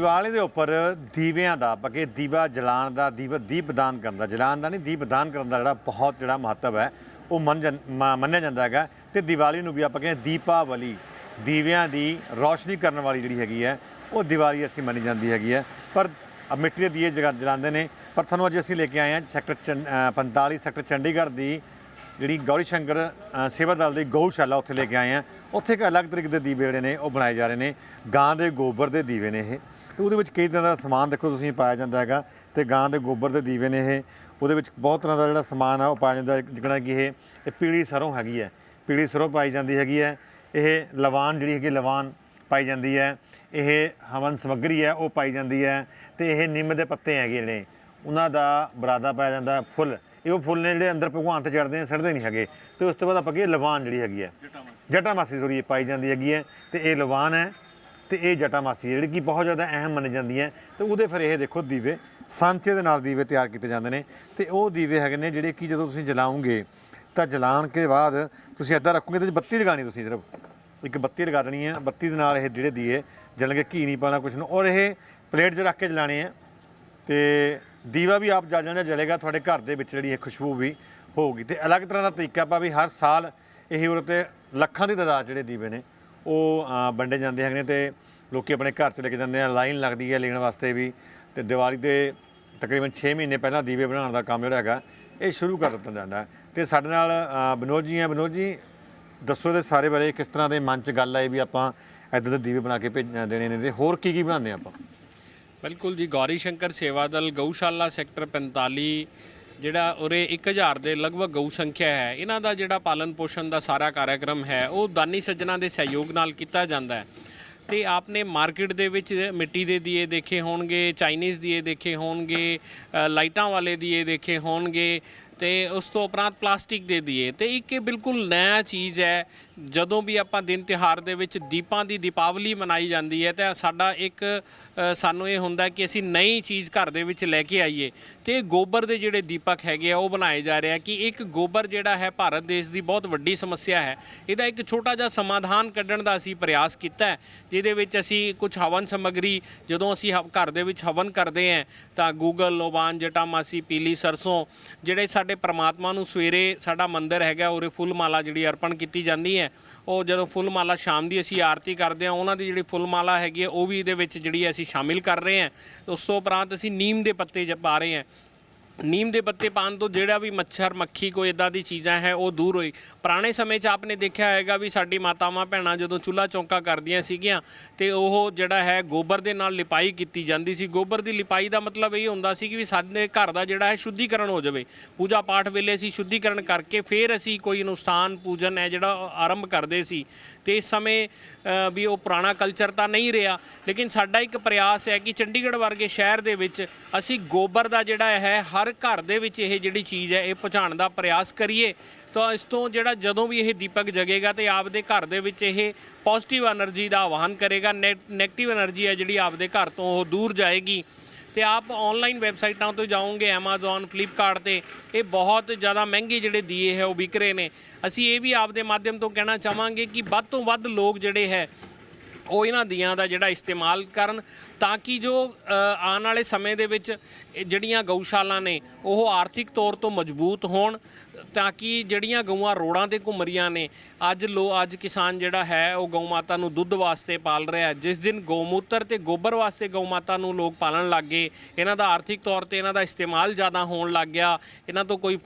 ਦੀਵਾਲੀ ਦੇ ਉੱਪਰ ਦੀਵਿਆਂ ਦਾ ਬਗੇ ਦੀਵਾ ਜਲਾਉਣ ਦਾ ਦੀਵ ਦੀਪ ਦਾਨ ਕਰਨ ਦਾ ਜਲਾਉਣ ਦਾ ਨਹੀਂ ਦੀਪਦਾਨ ਕਰਨ ਦਾ ਜਿਹੜਾ ਬਹੁਤ ਜਿਹੜਾ ਮਹੱਤਵ ਹੈ ਉਹ ਮੰਨ ਜਨ- ਮੰਨਿਆ ਜਾਂਦਾ ਹੈਗਾ। ਤੇ ਦੀਵਾਲੀ ਨੂੰ ਵੀ ਆਪਾਂ ਕਹਿੰਦੇ ਦੀਪਾਵਲੀ ਦੀਵਿਆਂ ਦੀ ਰੌਸ਼ਨੀ ਕਰਨ ਵਾਲੀ ਜਿਹੜੀ ਹੈਗੀ ਹੈ ਉਹ ਦੀਵਾਲੀ ਅਸੀਂ ਮੰਨੀ ਜਾਂਦੀ ਹੈਗੀ ਹੈ। ਪਰ ਮਿੱਟੀ ਦੇ ਦੀਏ ਜਗਾ ਜਲਾਉਂਦੇ ਨੇ। ਪਰ ਤੁਹਾਨੂੰ ਅੱਜ ਅਸੀਂ ਲੈ ਕੇ ਆਏ ਹਾਂ ਸੈਕਟਰ ਚੰ- ਅ, 45 ਸੈਕਟਰ ਚੰਡੀਗੜ੍ਹ ਦੀ ਜਿਹੜੀ ਗੌਰੀ ਸ਼ੰਕਰ ਸੇਵਾ ਦਲ ਦੀ ਗਊਸ਼ਾਲਾ ਉੱਥੇ ਲੈ ਕੇ ਆਏ ਆ ਉੱਥੇ ਇੱਕ ਅਲੱਗ ਤਰੀਕੇ ਦੇ ਦੀਵੇ ਜਿਹੜੇ ਨੇ ਉਹ ਬਣਾਏ ਜਾ ਰਹੇ ਨੇ। ਗਾਂ ਦੇ ਗੋਬਰ ਦੇ ਦੀਵੇ ਨੇ ਇਹ। ਤੇ ਉਹਦੇ ਵਿੱਚ ਕਈ ਤਰ੍ਹਾਂ ਦਾ ਸਮਾਨ ਦੇਖੋ ਤੁਸੀਂ ਪਾਇਆ ਜਾਂਦਾ ਹੈਗਾ ਤੇ ਗਾਂ ਦੇ ਗੋਬਰ ਦੇ ਦੀਵੇ ਨੇ ਇਹ। ਉਹਦੇ ਵਿੱਚ ਬਹੁਤ ਤਰ੍ਹਾਂ ਦਾ ਜਿਹੜਾ ਸਮਾਨ ਆ ਉਹ ਪਾਇਆ ਜਾਂਦਾ ਜਿਹੜਾ ਕਿ ਇਹ ਇਹ ਪੀਲੀ ਸਰੋਂ ਹੈਗੀ ਹੈ। ਪੀਲੀ ਸਰੋਂ ਪਾਈ ਜਾਂਦੀ ਹੈਗੀ ਹੈ। ਇਹ ਲਵਾਨ ਜਿਹੜੀ ਹੈਗੀ ਲਵਾਨ ਪਾਈ ਜਾਂਦੀ ਹੈ। ਇਹ ਹਵਨ ਸਮੱਗਰੀ ਹੈ ਉਹ ਪਾਈ ਜਾਂਦੀ ਹੈ। ਤੇ ਇਹ ਨਿੰਮ ਦੇ ਪੱਤੇ ਹੈਗੇ ਨੇ। ਉਹਨਾਂ ਦਾ ਬਰਾਦਾ ਪਾਇਆ ਜਾਂਦਾ ਫੁੱਲ। ਇਹ ਉਹ ਫੁੱਲ ਨੇ ਜਿਹੜੇ ਅੰਦਰ ਭਗਵਾਨ ਤੇ ਚੜਦੇ ਨੇ ਸੜਦੇ ਨਹੀਂ ਹੈਗੇ। ਤੇ ਉਸ ਤੋਂ ਬਾਅਦ ਆਪਾਂ ਕੀ ਲਵਾਨ ਜਿਹੜੀ ਹੈਗੀ ਹੈ। ਜਟਾ ਮਾਸੀ ਸੋਰੀ ਪਾਈ ਜਾਂਦੀ ਹੈਗੀ ਹੈ। ਤੇ ਇਹ ਲਵਾਨ ਹੈ। ਤੇ ਇਹ ਜਟਾ ਮਾਸੀ ਜਿਹੜੀ ਕਿ ਬਹੁਤ ਜ਼ਿਆਦਾ ਅਹਿਮ ਮੰਨੀ ਜਾਂਦੀ ਹੈ। ਤੇ ਉਹਦੇ ਫਿਰ ਇਹ ਦੇਖੋ ਦੀਵੇ, ਸਾਂਚੇ ਦੇ ਨਾਲ ਦੀਵੇ ਤਿਆਰ ਕੀਤੇ ਜਾਂਦੇ ਨੇ। ਤੇ ਉਹ ਦੀਵੇ ਹੈਗੇ ਨੇ ਜਿਹੜੇ ਕਿ ਜਦੋਂ ਤੁਸੀਂ ਜਲਾਉਂਗੇ, ਤਾਂ ਜਲਾਉਣ ਕੇ ਬਾਅਦ ਤੁਸੀਂ ਇੱਦਾਂ ਰੱਖੋਗੇ ਤੇ ਬੱਤੀ ਲਗਾਣੀ ਤੁਸੀਂ ਸਿਰਫ। ਇੱਕ ਬੱਤੀ ਲਗਾ ਦੇਣੀ ਹੈ, ਬੱਤੀ ਦੇ ਨਾਲ ਇਹ ਜਿਹੜੇ ਦੀਏ ਜਲਣਗੇ, ਘੀ ਨਹੀਂ ਪਾਣਾ ਕੁਛ ਨੂੰ ਔਰ ਇਹ ਪਲੇਟ 'ਚ ਰੱਖ ਕੇ ਜਲਾਣੇ ਆ ਤੇ ਦੀਵਾ ਵੀ ਆਪ ਜਲ ਜਾਂਦਾ ਜਲੇਗਾ ਤੁਹਾਡੇ ਘਰ ਦੇ ਵਿੱਚ ਜਿਹੜੀ ਇਹ ਖੁਸ਼ਬੂ ਵੀ ਹੋਊਗੀ। ਤੇ ਅਲੱਗ ਤਰ੍ਹਾਂ ਦਾ ਤਰੀਕਾ ਆਪਾਂ ਵੀ ਹਰ ਸਾਲ ਇਹ ਉਰੇ ਤੇ ਲੱਖਾਂ ਦੀ ਤਾਦਾਦ ਜਿਹੜੇ ਦੀਵੇ ਨੇ ਉਹ ਵੰਡੇ ਜਾਂਦੇ ਹੈਗੇ ਨੇ ਤੇ ਲੋਕੀ ਆਪਣੇ ਘਰ 'ਚ ਲੈ ਕੇ ਜਾਂਦੇ ਆ ਲਾਈਨ ਲੱਗਦੀ ਹੈ ਲੈਣ ਵਾਸਤੇ ਵੀ। ਤੇ ਦੀਵਾਲੀ ਦੇ ਤਕਰੀਬਨ 6 ਮਹੀਨੇ ਪਹਿਲਾਂ ਦੀਵੇ ਬਣਾਉਣ ਦਾ ਕੰਮ ਜਿਹੜਾ ਹੈਗਾ ਇਹ ਸ਼ੁਰੂ ਕਰ ਦਿੱਤਾ ਜਾਂਦਾ ਹੈ। ਤੇ ਸਾਡੇ ਨਾਲ ਅ, ਵਿਨੋਦ ਜੀ ਹੈ। ਵਿਨੋਦ ਜੀ ਦੱਸੋ ਦੇ ਸਾਰੇ ਬਾਰੇ ਕਿਸ ਤਰ੍ਹਾਂ ਦੇ ਮਨ 'ਚ ਗੱਲ ਆਈ ਵੀ ਆਪਾਂ ਇੱਦਾਂ ਦੇ ਦੀਵੇ ਬਣਾ ਕੇ ਭੇਜ ਦੇਣੇ ਨੇ ਤੇ ਹੋਰ ਕੀ ਕੀ ਬਣਾਉਂਦੇ ਆਪਾਂ? ਬਿਲਕੁਲ ਜੀ ਗੌਰੀ ਸ਼ੰਕਰ ਸੇਵਾ ਦਲ ਗਊਸ਼ਾਲਾ ਸੈਕਟਰ 45 ਜਿਹੜਾ ਉਰੇ 1000 ਦੇ ਲਗਭਗ ਗਊ ਸੰਖਿਆ ਹੈ, ਇਹਨਾਂ ਦਾ ਜਿਹੜਾ ਪਾਲਣ ਪੋਸ਼ਣ ਦਾ ਸਾਰਾ ਕਾਰਜਕ੍ਰਮ ਹੈ, ਉਹ ਦਾਨੀ ਸੱਜਣਾ ਦੇ ਸਹਿਯੋਗ ਨਾਲ ਕੀਤਾ ਜਾਂਦਾ ਹੈ। ਤੇ ਆਪਨੇ ਮਾਰਕੀਟ ਦੇ ਵਿੱਚ ਮਿੱਟੀ ਦੇ ਦੀਏ ਦੇਖੇ ਹੋਣਗੇ, ਚਾਈਨੀਜ਼ ਦੀਏ ਦੇਖੇ ਹੋਣਗੇ ਲਾਈਟਾਂ ਵਾਲੇ ਦੀਏ ਦੇਖੇ ਹੋਣਗੇ, ਤੇ ਉਸ ਤੋਂ ਉਪਰੰਤ ਪਲਾਸਟਿਕ ਦੇ ਦੀਏ। ਤੇ ਇੱਕ ਇਹ ਬਿਲਕੁਲ ਨਇਆ ਚੀਜ਼ ਹੈ, ਜਦੋਂ ਵੀ ਆਪਾਂ ਦਿਨ ਤਿਉਹਾਰ ਦੇ ਵਿੱਚ ਦੀਪਾਂ ਦੀ ਦੀਪਾਵਲੀ ਮਨਾਈ ਜਾਂਦੀ ਹੈ, ਤਾਂ ਸਾਡਾ ਇੱਕ ਸਾਨੂੰ ਇਹ ਹੁੰਦਾ ਕਿ ਅਸੀਂ ਨਈ ਚੀਜ਼ ਘਰ ਦੇ ਵਿੱਚ ਲੈ ਕੇ ਆਈਏ। ਤੇ ਗੋਬਰ ਦੇ ਜਿਹੜੇ ਦੀਪਕ ਹੈਗੇ ਆ, ਉਹ ਬਣਾਏ ਜਾ ਰਹੇ ਆ ਕਿ ਇੱਕ ਗੋਬਰ ਜਿਹੜਾ ਹੈ ਭਾਰਤ ਦੇਸ਼ ਦੀ ਬਹੁਤ ਵੱਡੀ ਸਮੱਸਿਆ ਹੈ। ਇਹਦਾ ਇੱਕ ਛੋਟਾ ਜਿਹਾ ਸਮਾਧਾਨ ਕੱਢਣ ਦਾ ਅਸੀਂ ਪ੍ਰਯਾਸ ਕੀਤਾ ਜਿਹਦੇ ਵਿੱਚ ਅਸੀਂ ਕੁਝ ਹਵਨ ਸਮੱਗਰੀ, ਜਦੋਂ ਅਸੀਂ ਹ- ਘਰ ਦੇ ਵਿੱਚ ਹਵਨ ਕਰਦੇ ਹਾਂ, ਤਾਂ ਗੂਗਲ, ਲੋਬਾਨ, ਜਟਾਮਾਸੀ, ਪੀਲੀ ਸਰਸੋਂ, ਜਿਹੜੇ ਸਾਡੇ ਪ੍ਰਮਾਤਮਾ ਨੂੰ ਸਵੇਰੇ ਸਾਡਾ ਮੰਦਿਰ ਹੈਗਾ, ਉਰੇ ਫੁੱਲ ਮਾਲਾ ਜਿਹੜੀ ਅਰਪਣ ਕੀਤੀ ਜਾਂਦੀ ਹੈ ਉਹ ਜਦੋਂ ਫੁੱਲ ਮਾਲਾ ਸ਼ਾਮ ਦੀ ਅਸੀਂ ਆਰਤੀ ਕਰਦੇ ਹਾਂ, ਉਹਨਾਂ ਦੀ ਜਿਹੜੀ ਫੁੱਲ ਮਾਲਾ ਹੈਗੀ ਹੈ, ਉਹ ਵੀ ਇਹਦੇ ਵਿੱਚ ਜਿਹੜੀ ਹੈ ਅਸੀਂ ਸ਼ਾਮਿਲ ਕਰ ਰਹੇ ਹਾਂ। ਉਸ ਤੋਂ ਉਪਰੰਤ ਅਸੀਂ ਨੀਮ ਦੇ ਪੱਤੇ ਜ- ਪਾ ਰਹੇ ਹਾਂ। ਨੀਮ ਦੇ ਪੱਤੇ ਪਾਣ ਤੋਂ ਜਿਹੜਾ ਵੀ ਮੱਛਰ, ਮੱਖੀ ਕੋਈ ਇਦਾਂ ਦੀ ਚੀਜ਼ਾਂ ਹੈ, ਉਹ ਦੂਰ ਹੋਈ। ਪੁਰਾਣੇ ਸਮੇਂ 'ਚ ਆਪਨੇ ਦੇਖਿਆ ਹੋਏਗਾ ਵੀ ਸਾਡੀ ਮਾਤਾਵਾਂ ਭੈਣਾਂ ਜਦੋਂ ਚੁੱਲ੍ਹਾ ਚੌਂਕਾ ਕਰਦੀਆਂ ਸੀਗੀਆਂ ਤੇ ਉਹ ਜਿਹੜਾ ਹੈ ਗੋਬਰ ਦੇ ਨਾਲ ਲਿਪਾਈ ਕੀਤੀ ਜਾਂਦੀ ਸੀ। ਗੋਬਰ ਦੀ ਲਿਪਾਈ ਦਾ ਮਤਲਬ ਇਹ ਹੁੰਦਾ ਸੀ ਕਿ ਵੀ ਸਾਡੇ ਘਰ ਦਾ ਜਿਹੜਾ ਹੈ ਸ਼ੁੱਧੀਕਰਨ ਹੋ ਜਾਵੇ। ਪੂਜਾ ਪਾਠ ਵੇਲੇ ਅਸੀਂ ਸ਼ੁੱਧੀਕਰਨ ਕਰਕੇ ਫਿਰ ਅਸੀਂ ਕੋਈ ਅਨੁਸ਼ਠਾਨ, ਪੂਜਨ ਹੈ ਜਿਹੜਾ ਆਰੰਭ ਕਰਦੇ ਸੀ। ਤੇ ਇਸ ਸਮੇਂ ਵੀ ਉਹ ਪੁਰਾਣਾ ਕਲਚਰ ਤਾਂ ਨਹੀਂ ਰਿਹਾ, ਲੇਕਿਨ ਸਾਡਾ ਇੱਕ ਪ੍ਰਯਾਸ ਹੈ ਕਿ ਚੰਡੀਗੜ੍ਹ ਵਰਗੇ ਸ਼ਹਿਰ ਦੇ ਵਿੱਚ ਅਸੀਂ ਗੋਬਰ ਦਾ ਜਿਹੜਾ ਹੈ ਹਰ ਘਰ ਦੇ ਵਿੱਚ ਇਹ ਜਿਹੜੀ ਚੀਜ਼ ਹੈ, ਇਹ ਪਹੁੰਚਾਉਣ ਦਾ ਪ੍ਰਯਾਸ ਕਰੀਏ, ਤਾਂ ਇਸ ਤੋਂ ਜਿਹੜਾ ਜਦੋਂ ਵੀ ਇਹ ਦੀਪਕ ਜਗੇਗਾ ਤੇ ਆਪਦੇ ਘਰ ਦੇ ਵਿੱਚ ਇਹ ਪੋਜ਼ਿਟਿਵ એનર્ਜੀ ਦਾ ਆਵਾਹਨ ਕਰੇਗਾ 네ਗੇਟਿਵ એનર્ਜੀ ਹੈ ਜਿਹੜੀ ਆਪਦੇ ਘਰ ਤੋਂ ਉਹ ਦੂਰ ਜਾਏਗੀ। ਤੇ ਆਪ ਆਨਲਾਈਨ ਵੈਬਸਾਈਟਾਂ ਤੋਂ ਜਾਓਗੇ, Amazon, Flipkart ਤੇ, ਇਹ ਬਹੁਤ ਜ਼ਿਆਦਾ ਮਹਿੰਗੇ ਜਿਹੜੇ ਦੀਏ ਹੈ, ਉਹ ਵਿਕ ਰਹੇ ਨੇ। ਅਸੀਂ ਇਹ ਵੀ ਆਪ ਦੇ ਮਾਧਿਅਮ ਤੋਂ ਕਹਿਣਾ ਚਾਹਾਂਗੇ ਕਿ ਵੱਧ ਤੋਂ ਵੱਧ ਲੋਕ ਜਿਹੜੇ ਹੈ, ਉਹ ਇਹਨਾਂ ਦੀਆਂ ਦਾ ਜਿਹੜਾ ਇਸਤੇਮਾਲ ਕਰਨ। ਤਾਂ ਕਿ ਜੋ ਆਉਣ ਵਾਲੇ ਸਮੇਂ ਦੇ ਵਿੱਚ ਜਿਹੜੀਆਂ ਗਊਸ਼ਾਲਾ ਨੇ, ਉਹ ਆਰਥਿਕ ਤੌਰ ਤੋਂ ਮਜ਼ਬੂਤ ਹੋਣ, ਤਾਂ ਕਿ ਜਿਹੜੀਆਂ ਗਊਆਂ ਰੋੜਾਂ ਤੇ ਘੁੰਮ ਰਹੀਆਂ ਨੇ, ਅੱਜ ਲੋ, ਅੱਜ ਕਿਸਾਨ ਜਿਹੜਾ ਹੈ, ਉਹ ਗਊ ਮਾਤਾ ਨੂੰ ਦੁੱਧ ਵਾਸਤੇ ਪਾਲ ਰਿਹਾ ਜਿਸ ਦਿਨ ਗਊਮੂਤਰ ਤੇ ਗੋਬਰ ਵਾਸਤੇ ਗਊ ਮਾਤਾ ਨੂੰ ਲੋਕ ਪਾਲਣ ਲੱਗ ਗਏ, ਇਹਨਾਂ ਦਾ ਆਰਥਿਕ ਤੌਰ ਤੇ ਇਹਨਾਂ ਦਾ ਇਸਤੇਮਾਲ ਜ਼ਿਆਦਾ ਹੋਣ ਲੱਗ ਗਿਆ, ਇਹਨਾਂ ਤੋਂ ਕੋਈ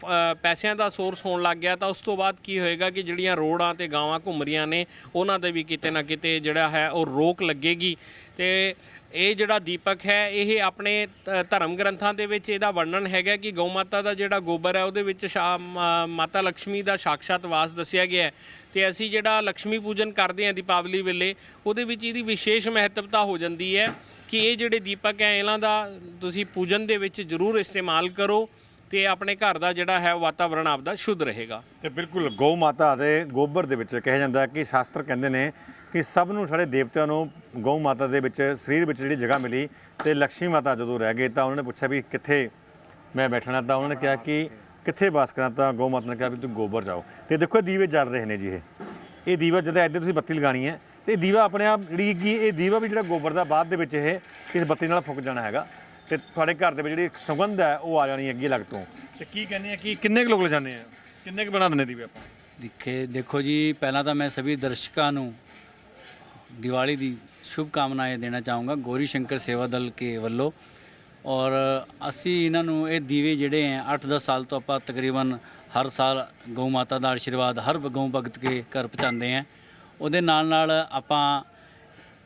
ਪੈਸਿਆਂ ਦਾ ਸੋਰਸ ਹੋਣ ਲੱਗ ਗਿਆ, ਤਾਂ ਉਸ ਤੋਂ ਬਾਅਦ ਕੀ ਹੋਏਗਾ ਕਿ ਜਿਹੜੀਆਂ ਰੋੜਾਂ ਤੇ ਗਾਵਾਂ ਘੁੰਮ ਰਹੀਆਂ ਨੇ, ਉਹਨਾਂ ਤੇ ਵੀ ਕਿਤੇ ਨਾ ਕਿਤੇ ਜਿਹੜਾ ਹੈ, ਉਹ ਰੋਕ ਲੱਗੇਗੀ। ਤੇ ਇਹ ਜਿਹੜਾ ਦੀਪਕ ਹੈ, ਇਹ ਆਪਣੇ ਧਰਮ ਗ੍ਰੰਥਾਂ ਦੇ ਵਿੱਚ ਇਹਦਾ ਵਰਣਨ ਹੈਗਾ ਕਿ ਗਊ ਮਾਤਾ ਦਾ ਜਿਹੜਾ ਗੋਬਰ ਹੈ, ਉਹਦੇ ਵਿੱਚ ਮਾਤਾ ਲక్ష్ਮੀ ਦਾ ਸਾਖਸ਼ਾਤ ਵਾਸ ਦੱਸਿਆ ਗਿਆ ਹੈ। ਤੇ ਅਸੀਂ ਜਿਹੜਾ ਲక్ష్ਮੀ ਪੂਜਨ ਕਰਦੇ ਹਾਂ ਦੀਪਾਵਲੀ ਵੇਲੇ, ਉਹਦੇ ਵਿੱਚ ਇਹਦੀ ਵਿਸ਼ੇਸ਼ ਮਹੱਤਵਤਾ ਹੋ ਜਾਂਦੀ ਹੈ ਕਿ ਇਹ ਜਿਹੜੇ ਦੀਪਕ ਹੈ, ਇਹਨਾਂ ਦਾ ਤੁਸੀਂ ਪੂਜਨ ਦੇ ਵਿੱਚ ਜ਼ਰੂਰ ਇਸਤੇਮਾਲ ਕਰੋ ਤੇ ਆਪਣੇ ਘਰ ਦਾ ਜਿਹੜਾ ਹੈ ਵਾਤਾਵਰਣ ਆਪਦਾ ਸ਼ੁੱਧ ਰਹੇਗਾ। ਤੇ ਬਿਲਕੁਲ, ਗਊ ਮਾਤਾ ਦੇ ਗੋਬਰ ਦੇ ਵਿੱਚ ਕਿਹਾ ਜਾਂਦਾ ਕਿ ਸ਼ਾਸਤਰ ਕਹਿੰਦੇ ਨੇ ਕਿ ਸਭ ਨੂੰ ਸਾਡੇ ਦੇਵਤਿਆਂ ਨੂੰ ਗਊ ਮਾਤਾ ਦੇ ਵਿੱਚ, ਸਰੀਰ ਵਿੱਚ ਜਿਹੜੀ ਜਗ੍ਹਾ ਮਿਲੀ ਤੇ ਲక్ష్ਮੀ ਮਾਤਾ ਜਦੋਂ ਰਹਿ ਗਏ ਤਾਂ ਉਹਨਾਂ ਨੇ ਪੁੱਛਿਆ ਵੀ ਕਿੱਥੇ ਮੈਂ ਬੈਠਣਾ, ਤਾਂ ਉਹਨਾਂ ਨੇ ਕਿਹਾ ਕਿ ਕਿੱਥੇ ਵਾਸ ਕਰਾਂ, ਤਾਂ ਗਊ ਮਾਤਾ ਨੇ ਕਿਹਾ ਵੀ ਤੂੰ ਗੋਬਰ ਜਾਓ। ਤੇ ਦੇਖੋ ਇਹ ਦੀਵੇ ਜਲ ਰਹੇ ਨੇ ਜੀ ਇਹ। ਇਹ ਦੀਵਾ ਜਦੋਂ ਇੱਧਰ ਤੁਸੀਂ ਬੱਤੀ ਲਗਾਣੀ ਹੈ, ਤੇ ਦੀਵਾ ਆਪਣੇ ਆਪ ਜਿਹੜੀ ਕਿ ਇਹ ਦੀਵਾ ਵੀ ਜਿਹੜਾ ਗੋਬਰ ਦਾ ਬਾਅਦ ਦੇ ਵਿੱਚ ਇਹ ਇਸ ਬੱਤੀ ਨਾਲ ਫੁੱਕ ਜਾਣਾ ਹੈਗਾ, ਤੇ ਤੁਹਾਡੇ ਘਰ ਦੇ ਵਿੱਚ ਜਿਹੜੀ ਸੁਗੰਧ ਹੈ ਉਹ ਆ ਜਾਣੀ ਹੈ ਅੱਗੇ ਲੱਗ ਤੋਂ। ਤੇ ਕੀ ਕਹਿੰਦੇ ਆ ਕਿ ਕਿੰਨੇ ਕੁ ਲੋਕ ਲਿਜਾਣੇ ਆ? ਕਿੰਨੇ ਕੁ ਬਣਾ ਦਿੰਦੇ ਦੀਵੇ ਆਪਾਂ? ਦੇਖੇ, ਦੇਖੋ ਜੀ, ਪਹਿਲਾਂ ਤਾਂ ਮੈਂ ਸਭੀ ਦਰਸ਼ਕਾਂ ਨੂੰ ਦੀਵਾਲੀ ਦੀ ਸ਼ੁਭ ਦੇਣਾ ਚਾਹੂੰਗਾ ਗੋਰੀ ਸ਼ੰਕਰ ਸੇਵਾ ਦਲ ਕੇ ਵੱਲੋਂ ਔਰ ਅਸੀਂ ਇਹਨਾਂ ਨੂੰ ਇਹ ਦੀਵੇ ਜਿਹੜੇ ਹੈ 8-10 ਸਾਲ ਤੋਂ ਆਪਾਂ ਤਕਰੀਬਨ ਹਰ ਸਾਲ ਗਊ ਮਾਤਾ ਦਾ ਆਸ਼ੀਰਵਾਦ ਹਰ ਗਊ ਭਗਤ ਕੇ ਘਰ ਪਹੁੰਚਾਉਂਦੇ ਹਾਂ ਉਹਦੇ ਨਾਲ ਨਾਲ ਆਪਾਂ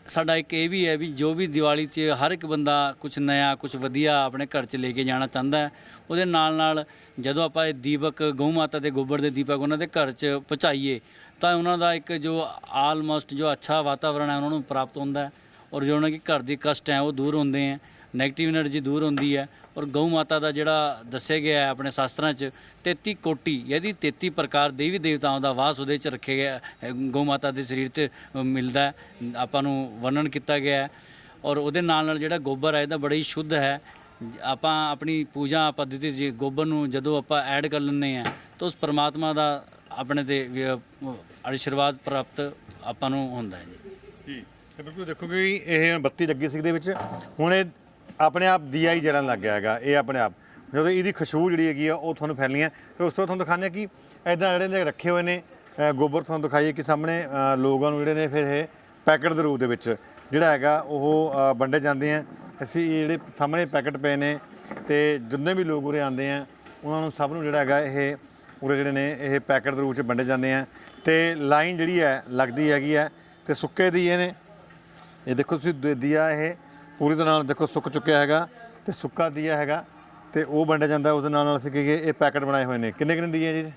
ਸਾਡਾ ਇੱਕ ਇਹ ਵੀ ਹੈ ਵੀ ਜੋ ਵੀ ਦੀਵਾਲੀ 'ਚ ਹਰ ਇੱਕ ਬੰਦਾ ਕੁਝ ਨਇਆ ਕੁਝ ਵਧੀਆ ਆਪਣੇ ਘਰ 'ਚ ਲੈ ਕੇ ਜਾਣਾ ਚਾਹੁੰਦਾ ਹੈ ਉਹਦੇ ਨਾਲ ਨਾਲ ਜਦੋਂ ਆਪਾਂ ਇਹ ਦੀਪਕ ਗਊ ਮਾਤਾ ਦੇ ਗੋਬਰ ਦੇ ਦੀਪਕ ਉਹਨਾਂ ਦੇ ਘਰ 'ਚ ਪਹੁੰਚਾਈਏ ਤਾਂ ਉਹਨਾਂ ਦਾ ਇੱਕ ਜੋ ਆਲਮੋਸਟ ਜੋ ਅੱਛਾ ਵਾਤਾਵਰਣ ਹੈ, ਉਹਨਾਂ ਨੂੰ ਪ੍ਰਾਪਤ ਹੁੰਦਾ ਹੈ ਔਰ ਜੋ ਉਹਨਾਂ ਦੀ ਘਰ ਦੀ ਕਸ਼ਟ ਹੈ, ਉਹ ਦੂਰ ਹੁੰਦੇ ਹੈ ਨੈਗੇਟਿਵ એનર્ਜੀ ਦੂਰ ਹੁੰਦੀ ਹੈ ਔਰ ਗਊ ਮਾਤਾ ਦਾ ਜਿਹੜਾ ਦੱਸਿਆ ਗਿਆ ਹੈ ਆਪਣੇ ਸ਼ਾਸਤਰਾਂ 'ਚ 33 ਕੋਟੀ ਯਾਨੀ 33 ਪ੍ਰਕਾਰ ਦੇਵੀ ਦੇਵਤਾਵਾਂ ਦਾ ਵਾਸ ਉਹਦੇ 'ਚ ਰੱਖੇ ਗਿਆ ਗਊ ਮਾਤਾ ਦੇ ਸਰੀਰ 'ਤੇ ਮਿਲਦਾ ਹੈ, ਆਪਾਂ ਨੂੰ ਵਰਣਨ ਕੀਤਾ ਗਿਆ ਹੈ ਔਰ ਉਹਦੇ ਨਾਲ ਨਾਲ ਜਿਹੜਾ ਗੋਬਰ ਹੈ ਇਹਦਾ ਬੜਾ ਹੀ ਸ਼ੁੱਧ ਹੈ, ਆਪਾਂ ਆਪਣੀ ਪੂਜਾ ਪद्धਤੀ ਜੀ ਗੋਬਰ ਨੂੰ ਜਦੋਂ ਆਪਾਂ ਐਡ ਕਰ ਲੈਂਦੇ ਆ ਤਾਂ ਉਸ ਪਰਮਾਤਮਾ ਦਾ ਆਪਣੇ ਤੇ ਵੀ, ਆਸ਼ੀਰਵਾਦ ਪ੍ਰਾਪਤ ਆਪਾਂ ਨੂੰ ਹੁੰਦਾ ਹੈ ਜੀ। ਜੀ ਤੇ ਬਿਲਕੁਲ ਦੇਖੋ ਕਿ ਇਹ ਬੱਤੀ ਲੱਗੀ ਸੀ ਦੇ ਵਿੱਚ ਹੁਣ ਇਹ ਆਪਣੇ ਆਪ ਦੀਆ ਹੀ ਜਲਣ ਲੱਗ ਗਿਆ ਹੈਗਾ ਇਹ ਆਪਣੇ ਆਪ। ਜਦੋਂ ਇਹਦੀ ਖੁਸ਼ਬੂ ਜਿਹੜੀ ਹੈਗੀ ਆ ਉਹ ਤੁਹਾਨੂੰ ਫੈਲਣੀ ਹੈ। ਤੇ ਉਸ ਤੋਂ ਤੁਹਾਨੂੰ ਦਿਖਾਉਂਦੇ ਹਾਂ ਕਿ ਐਦਾਂ ਜਿਹੜੇ ਨੇ ਰੱਖੇ ਹੋਏ ਨੇ ਗੋਬਰ ਤੁਹਾਨੂੰ ਦਿਖਾਈਏ ਕਿ ਸਾਹਮਣੇ ਲੋਕਾਂ ਨੂੰ ਜਿਹੜੇ ਨੇ ਫਿਰ ਇਹ ਪੈਕਟ ਦੇ ਰੂਪ ਦੇ ਵਿੱਚ ਜਿਹੜਾ ਹੈਗਾ ਉਹ ਵੰਡੇ ਜਾਂਦੇ ਆ। ਅਸੀਂ ਜਿਹੜੇ ਸਾਹਮਣੇ ਪੈਕਟ ਪਏ ਨੇ ਤੇ ਜਿੰਨੇ ਵੀ ਲੋਕ ਉਰੇ ਆਉਂਦੇ ਆ ਉਹਨਾਂ ਨੂੰ ਸਭ ਨੂੰ ਜਿਹੜਾ ਹੈਗਾ ਇਹ ਉਰੇ ਜਿਹੜੇ ਨੇ ਇਹ ਪੈਕਟ ਦੇ ਰੂਪ 'ਚ ਵੰਡੇ ਜਾਂਦੇ ਆ। ਤੇ ਲਾਈਨ ਜਿਹੜੀ ਹੈ ਲੱਗਦੀ ਹੈਗੀ ਹੈ ਤੇ ਸੁੱਕੇ ਦੀਏ ਨੇ ਇਹ ਦੇਖੋ ਤੁਸੀਂ ਦੀਆ ਇਹ ਪੂਰੀ ਤਰ੍ਹਾਂ ਨਾਲ ਦੇਖੋ ਸੁੱਕ ਚੁੱਕਿਆ ਹੈਗਾ ਤੇ ਸੁੱਕਾ ਦੀਆ ਹੈਗਾ ਤੇ ਉਹ ਵੰਡਿਆ ਜਾਂਦਾ ਉਹਦੇ ਨਾਲ ਨਾਲ ਅਸੀਂ ਕਹੀਏ ਇਹ ਪੈਕਟ ਬਣਾਏ ਹੋਏ ਨੇ। ਕਿੰਨੇ ਕਿੰਨੇ ਦੀਏ ਜੀ?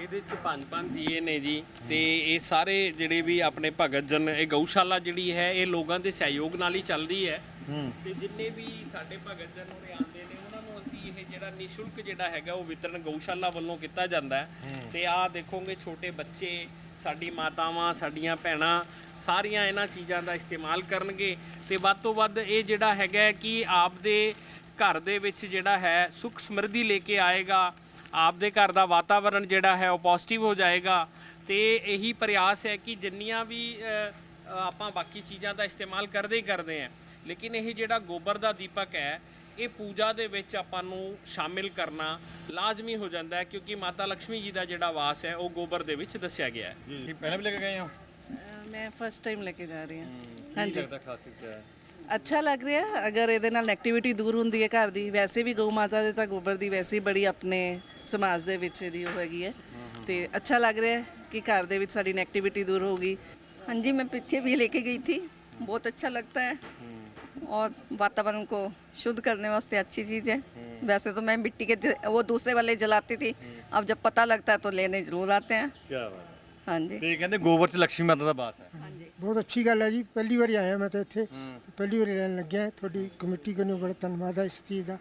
ਇਹਦੇ ਚ ਪੰਜ ਪੰਜ ਦੀਏ ਨੇ ਜੀ ਤੇ ਇਹ ਸਾਰੇ ਜਿਹੜੇ ਵੀ ਆਪਣੇ ਭਗਤ ਜਨ ਇਹ ਗਊਸ਼ਾਲਾ ਜਿਹੜੀ ਹੈ ਇਹ ਲੋਕਾਂ ਦੇ ਸਹਿਯੋਗ ਨਾਲ ਹੀ ਚੱਲਦੀ ਹੈ। ਤੇ ਜਿੰਨੇ ਵੀ ਸਾਡੇ ਭਗਤ ਜਨ ਉਹਨਾਂ ਨੂੰ ਜਿਹੜਾ ਨਿਸ਼ੁਲਕ ਜਿਹੜਾ ਹੈਗਾ ਉਹ ਵਿਤਰਨ ਗਊਸ਼ਾਲਾ ਵੱਲੋਂ ਕੀਤਾ ਜਾਂਦਾ ਹੈ। ਤੇ ਆਹ ਦੇਖੋਗੇ ਛੋਟੇ ਬੱਚੇ ਸਾਡੀ ਮਾਤਾਵਾਂ ਸਾਡੀਆਂ ਭੈਣਾਂ ਸਾਰੀਆਂ ਇਹਨਾਂ ਚੀਜ਼ਾਂ ਦਾ ਇਸਤੇਮਾਲ ਕਰਨਗੇ। ਤੇ ਵੱਧ ਤੋਂ ਵੱਧ ਇਹ ਜਿਹੜਾ ਹੈਗਾ ਕਿ ਆਪ ਦੇ ਘਰ ਦੇ ਵਿੱਚ ਜਿਹੜਾ ਹੈ ਸੁਖ ਸਮਰਿੱਧੀ ਲੈ ਕੇ ਆਏਗਾ। ਆਪਦੇ ਘਰ ਦਾ ਵਾਤਾਵਰਣ ਜਿਹੜਾ ਹੈ ਉਹ ਪੋਜ਼ਿਟਿਵ ਹੋ ਜਾਏਗਾ। ਤੇ ਇਹੀ ਪ੍ਰਯਾਸ ਹੈ ਕਿ ਜਿੰਨੀਆਂ ਵੀ ਆਪਾਂ ਬਾਕੀ ਚੀਜ਼ਾਂ ਦਾ ਇਸਤੇਮਾਲ ਕਰਦੇ ਹੀ ਕਰਦੇ ਆ ਲੇਕਿਨ ਇਹ ਜਿਹੜਾ ਗੋਬਰ ਦਾ ਦੀਪਕ ਹੈ ਇਹ ਪੂਜਾ ਦੇ ਵਿੱਚ ਆਪਾਂ ਨੂੰ ਸ਼ਾਮਿਲ ਕਰਨਾ ਲਾਜ਼ਮੀ ਹੋ ਜਾਂਦਾ ਕਿਉਂਕਿ ਮਾਤਾ ਲక్ష్ਮੀ ਜੀ ਦਾ ਜਿਹੜਾ ਵਾਸ ਹੈ ਉਹ ਗੋਬਰ ਦੇ ਵਿੱਚ ਦੱਸਿਆ ਗਿਆ ਹੈ। ਜੀ ਪਹਿਲਾਂ ਵੀ ਲੈ ਕੇ ਗਏ ਹੋ? ਮੈਂ ਫਸਟ ਟਾਈਮ ਲੈ ਕੇ ਜਾ ਰਹੀ ਹਾਂ। ਹਾਂਜੀ। ਲੱਗਦਾ ਖਾਸ ਕੀ ਹੈ ਅੱਛਾ ਲੱਗ ਰਿਹਾ। ਅਗਰ ਇਹਦੇ ਨਾਲ ਨੈਗੇਟਿਵਿਟੀ ਦੂਰ ਹੁੰਦੀ ਹੈ ਘਰ ਦੀ ਵੈਸੇ ਵੀ ਗਊ ਮਾਤਾ ਦੇ ਤਾਂ ਗੋਬਰ ਦੀ ਵੈਸੇ ਬੜੀ ਆਪਣੇ ਸਮਾਜ ਦੇ ਵਿੱਚ ਇਹਦੀ ਉਹ ਹੈਗੀ ਹੈ। ਤੇ ਅੱਛਾ ਲੱਗ ਰਿਹਾ ਹੈ ਕਿ ਘਰ ਦੇ ਵਿੱਚ ਸਾਡੀ ਨੈਗੇਟਿਵਿਟੀ ਦੂਰ ਹੋਗੀ ਹਾਂਜੀ ਮੈਂ मैं ਵੀ ਲੈ ਕੇ ਗਈ थी ਬਹੁਤ ਅੱਛਾ ਲੱਗਦਾ ਹੈ। और वातावरण को शुद्ध करने वास्ते अच्छी चीज़ है। वैसे तो मैं मिट्टी के वो दूसरे वाले जलाती थी। अब जब पता लगता है तो लेने जरूर आते हैं। ਕਿਆ ਬਾਤ ਹੈ। हाँ जी। ਤੇ ਕਹਿੰਦੇ ਗੋਬਰ ਚ ਲక్ష్ਮੀ ਮਾਤਾ ਦਾ ਵਾਸ ਹੈ ਬਹੁਤ ਅੱਛੀ ਗੱਲ ਹੈ ਜੀ ਪਹਿਲੀ ਵਾਰੀ ਆਇਆ ਮੈਂ ਤਾਂ ਇੱਥੇ ਪਹਿਲੀ ਵਾਰੀ ਰਹਿਣ ਲੱਗਿਆ ਤੁਹਾਡੀ ਕਮੇਟੀ ਨੂੰ ਬੜਾ ਧੰਨਵਾਦ ਹੈ ਇਸ ਚੀਜ਼ ਦਾ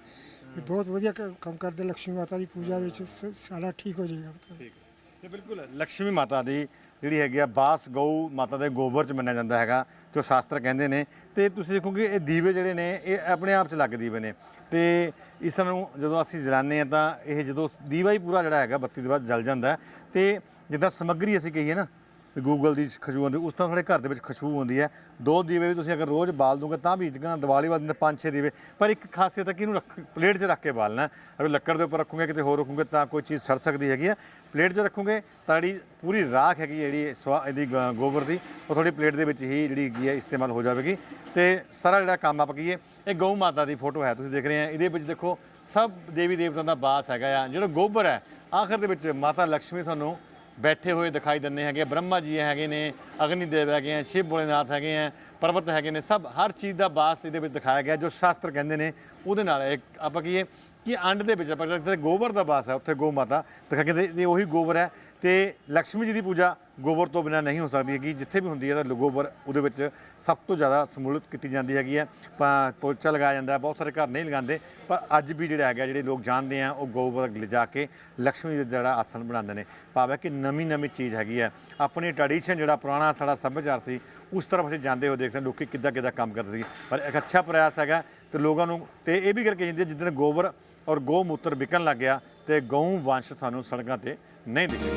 ਇਹ ਬਹੁਤ ਵਧੀਆ ਕ- ਕੰਮ ਕਰਦੇ ਲక్ష్ਮੀ ਮਾਤਾ ਦੀ ਪੂਜਾ ਵਿੱਚ ਸ- ਸਾਰਾ ਠੀਕ ਹੋ ਜਾਏਗਾ ਠੀਕ ਹੈ। ਤੇ ਬਿਲਕੁਲ ਲక్ష్ਮੀ ਮਾਤਾ ਦੀ ਜਿਹੜੀ ਹੈਗੀ ਆ ਬਾਸ, ਗਊ, ਮਾਤਾ ਦੇ ਗੋਬਰ 'ਚ ਮੰਨਿਆ ਜਾਂਦਾ ਹੈਗਾ, ਜੋ ਸ਼ਾਸਤਰ ਕਹਿੰਦੇ ਨੇ। ਤੇ ਤੁਸੀਂ ਦੇਖੋਗੇ ਇਹ ਦੀਵੇ ਜਿਹੜੇ ਨੇ, ਇਹ ਆਪਣੇ ਆਪ 'ਚ ਲੱਗ ਦੀਵੇ ਨੇ। ਤੇ ਇਸ ਨੂੰ ਜਦੋਂ ਅਸੀਂ ਜਲਾਉਂਦੇ ਆ ਤਾਂ ਇਹ ਜਦੋਂ ਦੀਵਾ ਹੀ ਪੂਰਾ ਜਿਹੜਾ ਹੈਗਾ, ਬੱਤੀ ਦੇ ਬਾਅਦ ਜਲ ਜਾਂਦਾ ਹੈ। ਤੇ ਜਿੱਦਾਂ ਸਮੱਗਰੀ ਅਸੀਂ ਕਹੀਏ ਨਾ ਗੂਗਲ ਦੀ ਖੁਸ਼ਬੂ ਆਉਂਦੀ, ਉਸ ਤਰ੍ਹਾਂ ਤੁਹਾਡੇ ਘਰ ਦੇ ਵਿੱਚ ਖੁਸ਼ਬੂ ਆਉਂਦੀ ਹੈ। ਦੋ ਦੀਵੇ ਵੀ ਤੁਸੀਂ ਅਗਰ ਰੋਜ਼ ਬਾਲ ਦੋਗੇ ਤਾਂ ਵੀ ਜਿੱਦਾਂ ਦੀਵਾਲੀ ਵਾਲੇ ਦਿਨ ਪੰਜ ਛੇ ਦੀਵੇ, ਪਰ ਇੱਕ ਖਾਸੀਅਤ ਹੈ ਕਿ ਇਹਨੂੰ ਰੱਖ, ਪਲੇਟ 'ਚ ਰੱਖ ਕੇ ਬਾਲਣਾ ਅਗਰ ਲੱਕੜ ਦੇ ਉੱਪਰ ਰੱਖੋਗੇ, ਕਿਤੇ ਹੋਰ ਰੱਖੋਗੇ ਤਾਂ ਕੋਈ ਚੀਜ਼ ਸੜ ਸਕਦੀ ਹੈਗੀ ਹੈ। ਪਲੇਟ 'ਚ ਰੱਖੋਗੇ ਤਾਂ ਜਿਹੜੀ ਪੂਰੀ ਰਾਖ ਹੈਗੀ ਜਿਹੜੀ ਸਵਾ ਇਹਦੀ ਗ- ਗੋਬਰ ਦੀ, ਉਹ ਤੁਹਾਡੀ ਪਲੇਟ ਦੇ ਵਿੱਚ ਹੀ ਜਿਹੜੀ ਹੈਗੀ ਹੈ ਇਸਤੇਮਾਲ ਹੋ ਜਾਵੇਗੀ। ਤੇ ਸਾਰਾ ਜਿਹੜਾ ਕੰਮ ਆਪ ਹੈ ਇਹ ਗਊ ਮਾਤਾ ਦੀ ਫੋਟੋ ਹੈ, ਤੁਸੀਂ ਦੇਖ ਰਹੇ ਆ ਇਹਦੇ ਵਿੱਚ ਦੇਖੋ, ਸਭ ਦੇਵੀ ਦੇਵਤਾਂ ਦਾ ਬਾਸ ਹੈਗਾ ਆ। ਜਿਹੜਾ ਗੋਬਰ ਹੈ, ਆਖਰ ਦੇ ਵਿੱਚ ਮਾਤਾ ਲక్ష్ਮੀ ਤੁਹਾਨੂੰ ਬੈਠੇ ਹੋਏ ਦਿਖਾਈ ਦਿੰਦੇ ਹੈਗੇ ਆ। ਬ੍ਰਹਮਾ ਜੀ ਹੈਗੇ ਨੇ ਅਗਨੀ ਦੇਵ ਹੈਗੇ ਆ, ਸ਼ਿਵ ਭੋਲੇਨਾਥ ਹੈਗੇ ਆ, ਪਰਬਤ ਹੈਗੇ ਨੇ, ਸਭ ਹਰ ਚੀਜ਼ ਦਾ ਬਾਸ ਇਹਦੇ ਵਿੱਚ ਦਿਖਾਇਆ ਗਿਆ, ਜੋ ਸ਼ਾਸਤਰ ਕਹਿੰਦੇ ਨੇ, ਉਹਦੇ ਨਾਲ ਇੱਕ ਆਪਾਂ ਕਹੀਏ ਕਿ ਅੰਡ ਦੇ ਵਿੱਚ ਪਰ ਜਿੱਥੇ ਗੋਬਰ ਦਾ ਵਾਸ ਹੈ, ਉੱਥੇ ਗੋ ਮਾਤਾ। ਤਾਂ ਕਹਿੰਦੇ ਇਹ ਉਹੀ ਗੋਬਰ ਹੈ ਤੇ ਲక్ష్ਮੀ ਜੀ ਦੀ ਪੂਜਾ ਗੋਬਰ ਤੋਂ ਬਿਨਾ ਨਹੀਂ ਹੋ ਸਕਦੀ ਹੈਗੀ। ਜਿੱਥੇ ਵੀ ਹੁੰਦੀ ਹੈ ਤਾਂ ਗੋਬਰ, ਉਹਦੇ ਵਿੱਚ ਸਭ ਤੋਂ ਜ਼ਿਆਦਾ ਸਮੂਲਿਤ ਕੀਤੀ ਜਾਂਦੀ ਹੈਗੀ ਹੈ। ਪਾ, ਪੋਚਾ ਲਗਾਇਆ ਜਾਂਦਾ ਬਹੁਤ ਸਾਰੇ ਘਰ ਨਹੀਂ ਲਗਾਉਂਦੇ, ਪਰ ਅੱਜ ਵੀ ਜਿਹੜਾ ਹੈਗਾ, ਜਿਹੜੇ ਲੋਕ ਜਾਣਦੇ ਆ, ਉਹ ਗੋਬਰ ਲਿਜਾ ਕੇ ਲక్ష్ਮੀ ਜੀ ਦਾ ਜਿਹੜਾ ਆਸਣ ਬਣਾਉਂਦੇ ਨੇ। ਭਾਵੇਂ ਕਿ ਨਵੀਂ ਨਵੀਂ ਚੀਜ਼ ਹੈਗੀ ਹੈ। ਆਪਣੀ ਟ੍ਰੈਡੀਸ਼ਨ ਜਿਹੜਾ ਪੁਰਾਣਾ ਸਾਡਾ ਸੱਭਿਆਚਾਰ ਸੀ, ਉਸ ਤਰ੍ਹਾਂ ਅਸੀਂ ਜਾਂਦੇ ਹੋ ਦੇਖਦੇ ਲੋਕੀ ਕਿੱਦਾਂ ਕਿੱਦਾਂ ਕੰਮ ਕਰਦੇ ਸੀ। ਪਰ ਇੱਕ ਅੱਛਾ ਪ੍ਰਯਾਸ ਹੈਗਾ ਤੇ ਲੋਕਾਂ ਨੂੰ, ਤੇ ਇਹ ਵੀ ਕਰਕੇ ਜਾਂਦੇ ਜਿੱਦਣ ਗੋਬਰ ਔਰ ਗੋ ਮੂਤਰ ਵਿਕਣ ਲੱਗ ਗਿਆ ਤੇ ਗਊ ਵੰਸ਼ ਸਾਨੂੰ ਸੜਕਾਂ ਤੇ ਨਹੀਂ ਦਿਖੇ।